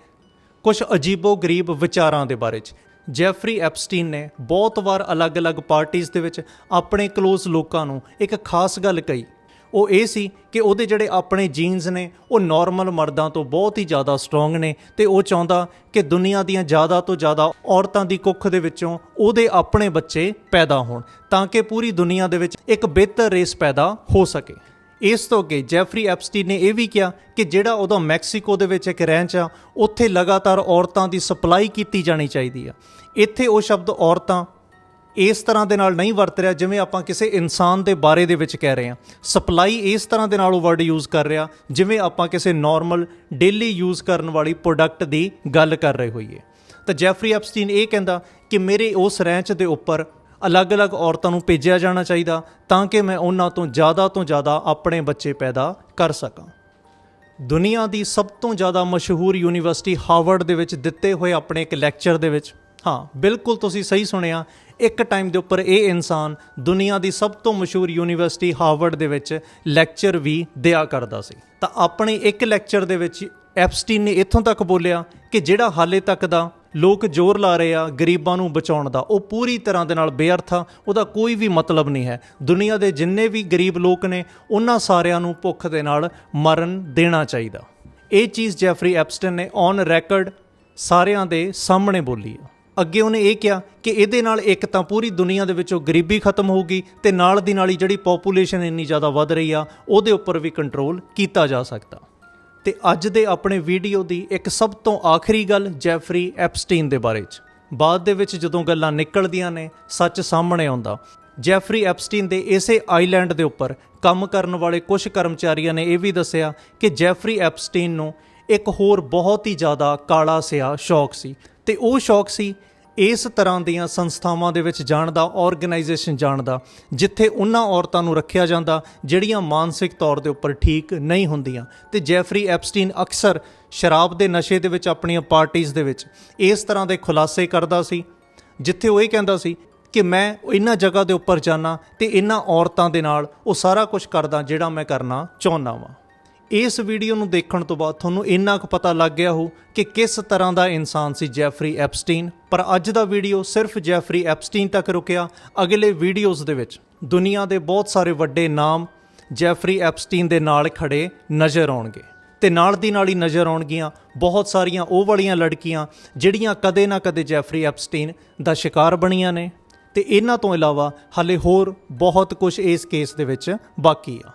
ਕੁਝ ਅਜੀਬੋ-ਗਰੀਬ ਵਿਚਾਰਾਂ ਦੇ ਬਾਰੇ 'ਚ। ਜੈਫਰੀ ਐਪਸਟੀਨ ਨੇ ਬਹੁਤ ਵਾਰ ਅਲੱਗ-ਅਲੱਗ ਪਾਰਟੀਆਂ ਦੇ ਵਿੱਚ ਆਪਣੇ ক্লোਜ਼ ਲੋਕਾਂ ਨੂੰ ਇੱਕ ਖਾਸ ਗੱਲ ਕਹੀ। ਉਹ ਇਹ ਸੀ ਕਿ ਉਹਦੇ ਜਿਹੜੇ ਆਪਣੇ ਜੀਨਸ ਨੇ, ਉਹ ਨਾਰਮਲ ਮਰਦਾਂ ਤੋਂ ਬਹੁਤ ਹੀ ਜ਼ਿਆਦਾ ਸਟਰੋਂਗ ਨੇ ਤੇ ਉਹ ਚਾਹੁੰਦਾ ਕਿ ਦੁਨੀਆ ਦੀਆਂ ਜ਼ਿਆਦਾ ਤੋਂ ਜ਼ਿਆਦਾ ਔਰਤਾਂ ਦੀ ਕੁੱਖ ਦੇ ਵਿੱਚੋਂ ਉਹਦੇ ਆਪਣੇ ਬੱਚੇ ਪੈਦਾ ਹੋਣ ਤਾਂ ਕਿ ਪੂਰੀ ਦੁਨੀਆ ਦੇ ਵਿੱਚ ਇੱਕ ਬਿਹਤਰ ਰੇਸ ਪੈਦਾ ਹੋ ਸਕੇ। ਇਸ ਤੋਂ ਅੱਗੇ ਜੈਫਰੀ ਐਪਸਟੀਨ ਨੇ ਇਹ ਵੀ ਕਿਹਾ ਕਿ ਜਿਹੜਾ ਉਹਦਾ ਮੈਕਸੀਕੋ ਦੇ ਵਿੱਚ ਇੱਕ ਰੈਂਚ ਆ, ਉੱਥੇ ਲਗਾਤਾਰ ਔਰਤਾਂ ਦੀ ਸਪਲਾਈ ਕੀਤੀ ਜਾਣੀ ਚਾਹੀਦੀ ਆ। ਇੱਥੇ ਉਹ ਸ਼ਬਦ ਔਰਤਾਂ ਇਸ ਤਰ੍ਹਾਂ ਦੇ ਨਾਲ ਨਹੀਂ ਵਰਤ ਰਿਹਾ ਜਿਵੇਂ ਆਪਾਂ ਕਿਸੇ ਇਨਸਾਨ ਦੇ ਬਾਰੇ ਦੇ ਵਿੱਚ ਕਹਿ ਰਹੇ ਹਾਂ ਸਪਲਾਈ ਇਸ ਤਰ੍ਹਾਂ ਦੇ ਨਾਲ ਉਹ ਵਰਡ ਯੂਜ਼ ਕਰ ਰਿਹਾ, ਜਿਵੇਂ ਆਪਾਂ ਕਿਸੇ ਨਾਰਮਲ ਡੇਲੀ ਯੂਜ਼ ਕਰਨ ਵਾਲੀ ਪ੍ਰੋਡਕਟ ਦੀ ਗੱਲ ਕਰ ਰਹੇ ਹੋਈਏ। ਤਾਂ ਜੈਫਰੀ ਐਪਸਟੀਨ ਇਹ ਕਹਿੰਦਾ ਕਿ ਮੇਰੇ ਉਸ ਰੈਂਚ ਦੇ ਉੱਪਰ ਅਲੱਗ-ਅਲੱਗ ਔਰਤਾਂ ਨੂੰ ਭੇਜਿਆ ਜਾਣਾ ਚਾਹੀਦਾ ਤਾਂ ਕਿ ਮੈਂ ਉਹਨਾਂ ਤੋਂ ਜ਼ਿਆਦਾ ਤੋਂ ਜ਼ਿਆਦਾ ਆਪਣੇ ਬੱਚੇ ਪੈਦਾ ਕਰ ਸਕਾਂ। ਦੁਨੀਆ ਦੀ ਸਭ ਤੋਂ ਜ਼ਿਆਦਾ ਮਸ਼ਹੂਰ ਯੂਨੀਵਰਸਿਟੀ ਹਾਰਵਰਡ ਦੇ ਵਿੱਚ ਦਿੱਤੇ ਹੋਏ ਆਪਣੇ ਇੱਕ ਲੈਕਚਰ ਦੇ ਵਿੱਚ। ਹਾਂ, ਬਿਲਕੁਲ ਤੁਸੀਂ ਸਹੀ ਸੁਣਿਆ। ਇੱਕ ਟਾਈਮ ਦੇ ਉੱਪਰ ਇਹ ਇਨਸਾਨ ਦੁਨੀਆ ਦੀ ਸਭ ਤੋਂ ਮਸ਼ਹੂਰ ਯੂਨੀਵਰਸਿਟੀ ਹਾਰਵਰਡ ਦੇ ਵਿੱਚ ਲੈਕਚਰ ਵੀ ਦਿਆ ਕਰਦਾ ਸੀ। ਤਾਂ ਆਪਣੇ ਇੱਕ ਲੈਕਚਰ ਦੇ ਵਿੱਚ ਐਪਸਟੀਨ ਨੇ ਇੱਥੋਂ ਤੱਕ ਬੋਲਿਆ ਕਿ ਜਿਹੜਾ ਹਾਲੇ ਤੱਕ ਦਾ ਲੋਕ ਜ਼ੋਰ ਲਾ ਰਹੇ ਆ ਗਰੀਬਾਂ ਨੂੰ ਬਚਾਉਣ ਦਾ। ਉਹ ਪੂਰੀ ਤਰ੍ਹਾਂ ਦੇ ਨਾਲ ਬੇਅਰਥ ਆ, ਉਹਦਾ ਕੋਈ ਵੀ ਮਤਲਬ ਨਹੀਂ ਹੈ। ਦੁਨੀਆ ਦੇ ਜਿੰਨੇ ਵੀ ਗਰੀਬ ਲੋਕ ਨੇ, ਉਹਨਾਂ ਸਾਰਿਆਂ ਨੂੰ ਭੁੱਖ ਦੇ ਨਾਲ ਮਰਨ ਦੇਣਾ ਚਾਹੀਦਾ। ਇਹ ਚੀਜ਼ ਜੈਫਰੀ ਐਪਸਟਨ ਨੇ ਔਨ ਰੈਕੋਰਡ ਸਾਰਿਆਂ ਦੇ ਸਾਹਮਣੇ ਬੋਲੀ ਆ। ਅੱਗੇ ਉਹਨੇ ਇਹ ਕਿਹਾ ਕਿ ਇਹਦੇ ਨਾਲ ਇੱਕ ਤਾਂ ਪੂਰੀ ਦੁਨੀਆ ਦੇ ਵਿੱਚੋਂ ਗਰੀਬੀ ਖਤਮ ਹੋਊਗੀ ਤੇ ਨਾਲ ਦੀ ਨਾਲ ਹੀ ਜਿਹੜੀ ਪੋਪੂਲੇਸ਼ਨ ਇੰਨੀ ਜ਼ਿਆਦਾ ਵੱਧ ਰਹੀ ਆ, ਉਹਦੇ ਉੱਪਰ ਵੀ ਕੰਟਰੋਲ ਕੀਤਾ ਜਾ ਸਕਦਾ। ਤੇ ਅੱਜ ਦੇ ਆਪਣੇ ਵੀਡੀਓ ਦੀ ਇੱਕ ਸਭ ਤੋਂ ਆਖਰੀ ਗੱਲ ਜੈਫਰੀ ਐਪਸਟੀਨ ਦੇ ਬਾਰੇ 'ਚ। ਬਾਅਦ ਦੇ ਵਿੱਚ ਜਦੋਂ ਗੱਲਾਂ ਨਿਕਲਦੀਆਂ ਨੇ, ਸੱਚ ਸਾਹਮਣੇ ਆਉਂਦਾ। ਜੈਫਰੀ ਐਪਸਟੀਨ ਦੇ ਇਸੇ ਆਈਲੈਂਡ ਦੇ ਉੱਪਰ ਕੰਮ ਕਰਨ ਵਾਲੇ ਕੁਝ ਕਰਮਚਾਰੀਆਂ ਨੇ ਇਹ ਵੀ ਦੱਸਿਆ ਕਿ ਜੈਫਰੀ ਐਪਸਟੀਨ ਨੂੰ ਇੱਕ ਹੋਰ ਬਹੁਤ ਹੀ ਜ਼ਿਆਦਾ ਕਾਲਾ ਸਿਆ ਸ਼ੌਕ ਸੀ। ਤੇ ਉਹ ਸ਼ੌਕ ਸੀ ਇਸ ਤਰ੍ਹਾਂ ਦੀਆਂ ਸੰਸਥਾਵਾਂ ਦੇ ਵਿੱਚ ਜਾਣ ਦਾ ਆਰਗੇਨਾਈਜੇਸ਼ਨ ਜਾਣ ਦਾ ਜਿੱਥੇ ਉਹਨਾਂ ਔਰਤਾਂ ਨੂੰ ਰੱਖਿਆ ਜਾਂਦਾ, ਜਿਹੜੀਆਂ ਮਾਨਸਿਕ ਤੌਰ ਦੇ ਉੱਪਰ ਠੀਕ ਨਹੀਂ ਹੁੰਦੀਆਂ। ਤੇ ਜੈਫਰੀ ਐਪਸਟੀਨ ਅਕਸਰ ਸ਼ਰਾਬ ਦੇ ਨਸ਼ੇ ਦੇ ਵਿੱਚ ਆਪਣੀਆਂ ਪਾਰਟੀਆਂ ਦੇ ਵਿੱਚ ਇਸ ਤਰ੍ਹਾਂ ਦੇ ਖੁਲਾਸੇ ਕਰਦਾ ਸੀ, ਜਿੱਥੇ ਉਹ ਇਹ ਕਹਿੰਦਾ ਸੀ ਕਿ ਮੈਂ ਇਹਨਾਂ ਜਗ੍ਹਾ ਦੇ ਉੱਪਰ ਜਾਣਾ ਤੇ ਇਹਨਾਂ ਔਰਤਾਂ ਦੇ ਨਾਲ ਉਹ ਸਾਰਾ ਕੁਝ ਕਰਦਾ ਜਿਹੜਾ ਮੈਂ ਕਰਨਾ ਚਾਹੁੰਦਾ ਵਾਂ। ਇਸ ਵੀਡੀਓ ਨੂੰ ਦੇਖਣ ਤੋਂ ਬਾਅਦ ਤੁਹਾਨੂੰ ਇੰਨਾ ਕੁ ਪਤਾ ਲੱਗ ਗਿਆ ਹੋ ਕਿ ਕਿਸ ਤਰ੍ਹਾਂ ਦਾ ਇਨਸਾਨ ਸੀ ਜੈਫਰੀ ਐਪਸਟੀਨ। ਪਰ ਅੱਜ ਦਾ ਵੀਡੀਓ ਸਿਰਫ ਜੈਫਰੀ ਐਪਸਟੀਨ ਤੱਕ ਰੁਕਿਆ। ਅਗਲੇ ਵੀਡੀਓਜ਼ ਦੇ ਵਿੱਚ ਦੁਨੀਆ ਦੇ ਬਹੁਤ ਸਾਰੇ ਵੱਡੇ ਨਾਮ ਜੈਫਰੀ ਐਪਸਟੀਨ ਦੇ ਨਾਲ ਖੜੇ ਨਜ਼ਰ ਆਉਣਗੇ। ਤੇ ਨਾਲ ਦੀ ਨਾਲ ਹੀ ਨਜ਼ਰ ਆਉਣਗੀਆਂ ਬਹੁਤ ਸਾਰੀਆਂ ਉਹ ਵਾਲੀਆਂ ਲੜਕੀਆਂ ਜਿਹੜੀਆਂ ਕਦੇ ਨਾ ਕਦੇ ਜੈਫਰੀ ਐਪਸਟੀਨ ਦਾ ਸ਼ਿਕਾਰ ਬਣੀਆਂ ਨੇ। ਤੇ ਇਹਨਾਂ ਤੋਂ ਇਲਾਵਾ ਹਾਲੇ ਹੋਰ ਬਹੁਤ ਕੁਝ ਇਸ ਕੇਸ ਦੇ ਵਿੱਚ ਬਾਕੀ ਆ।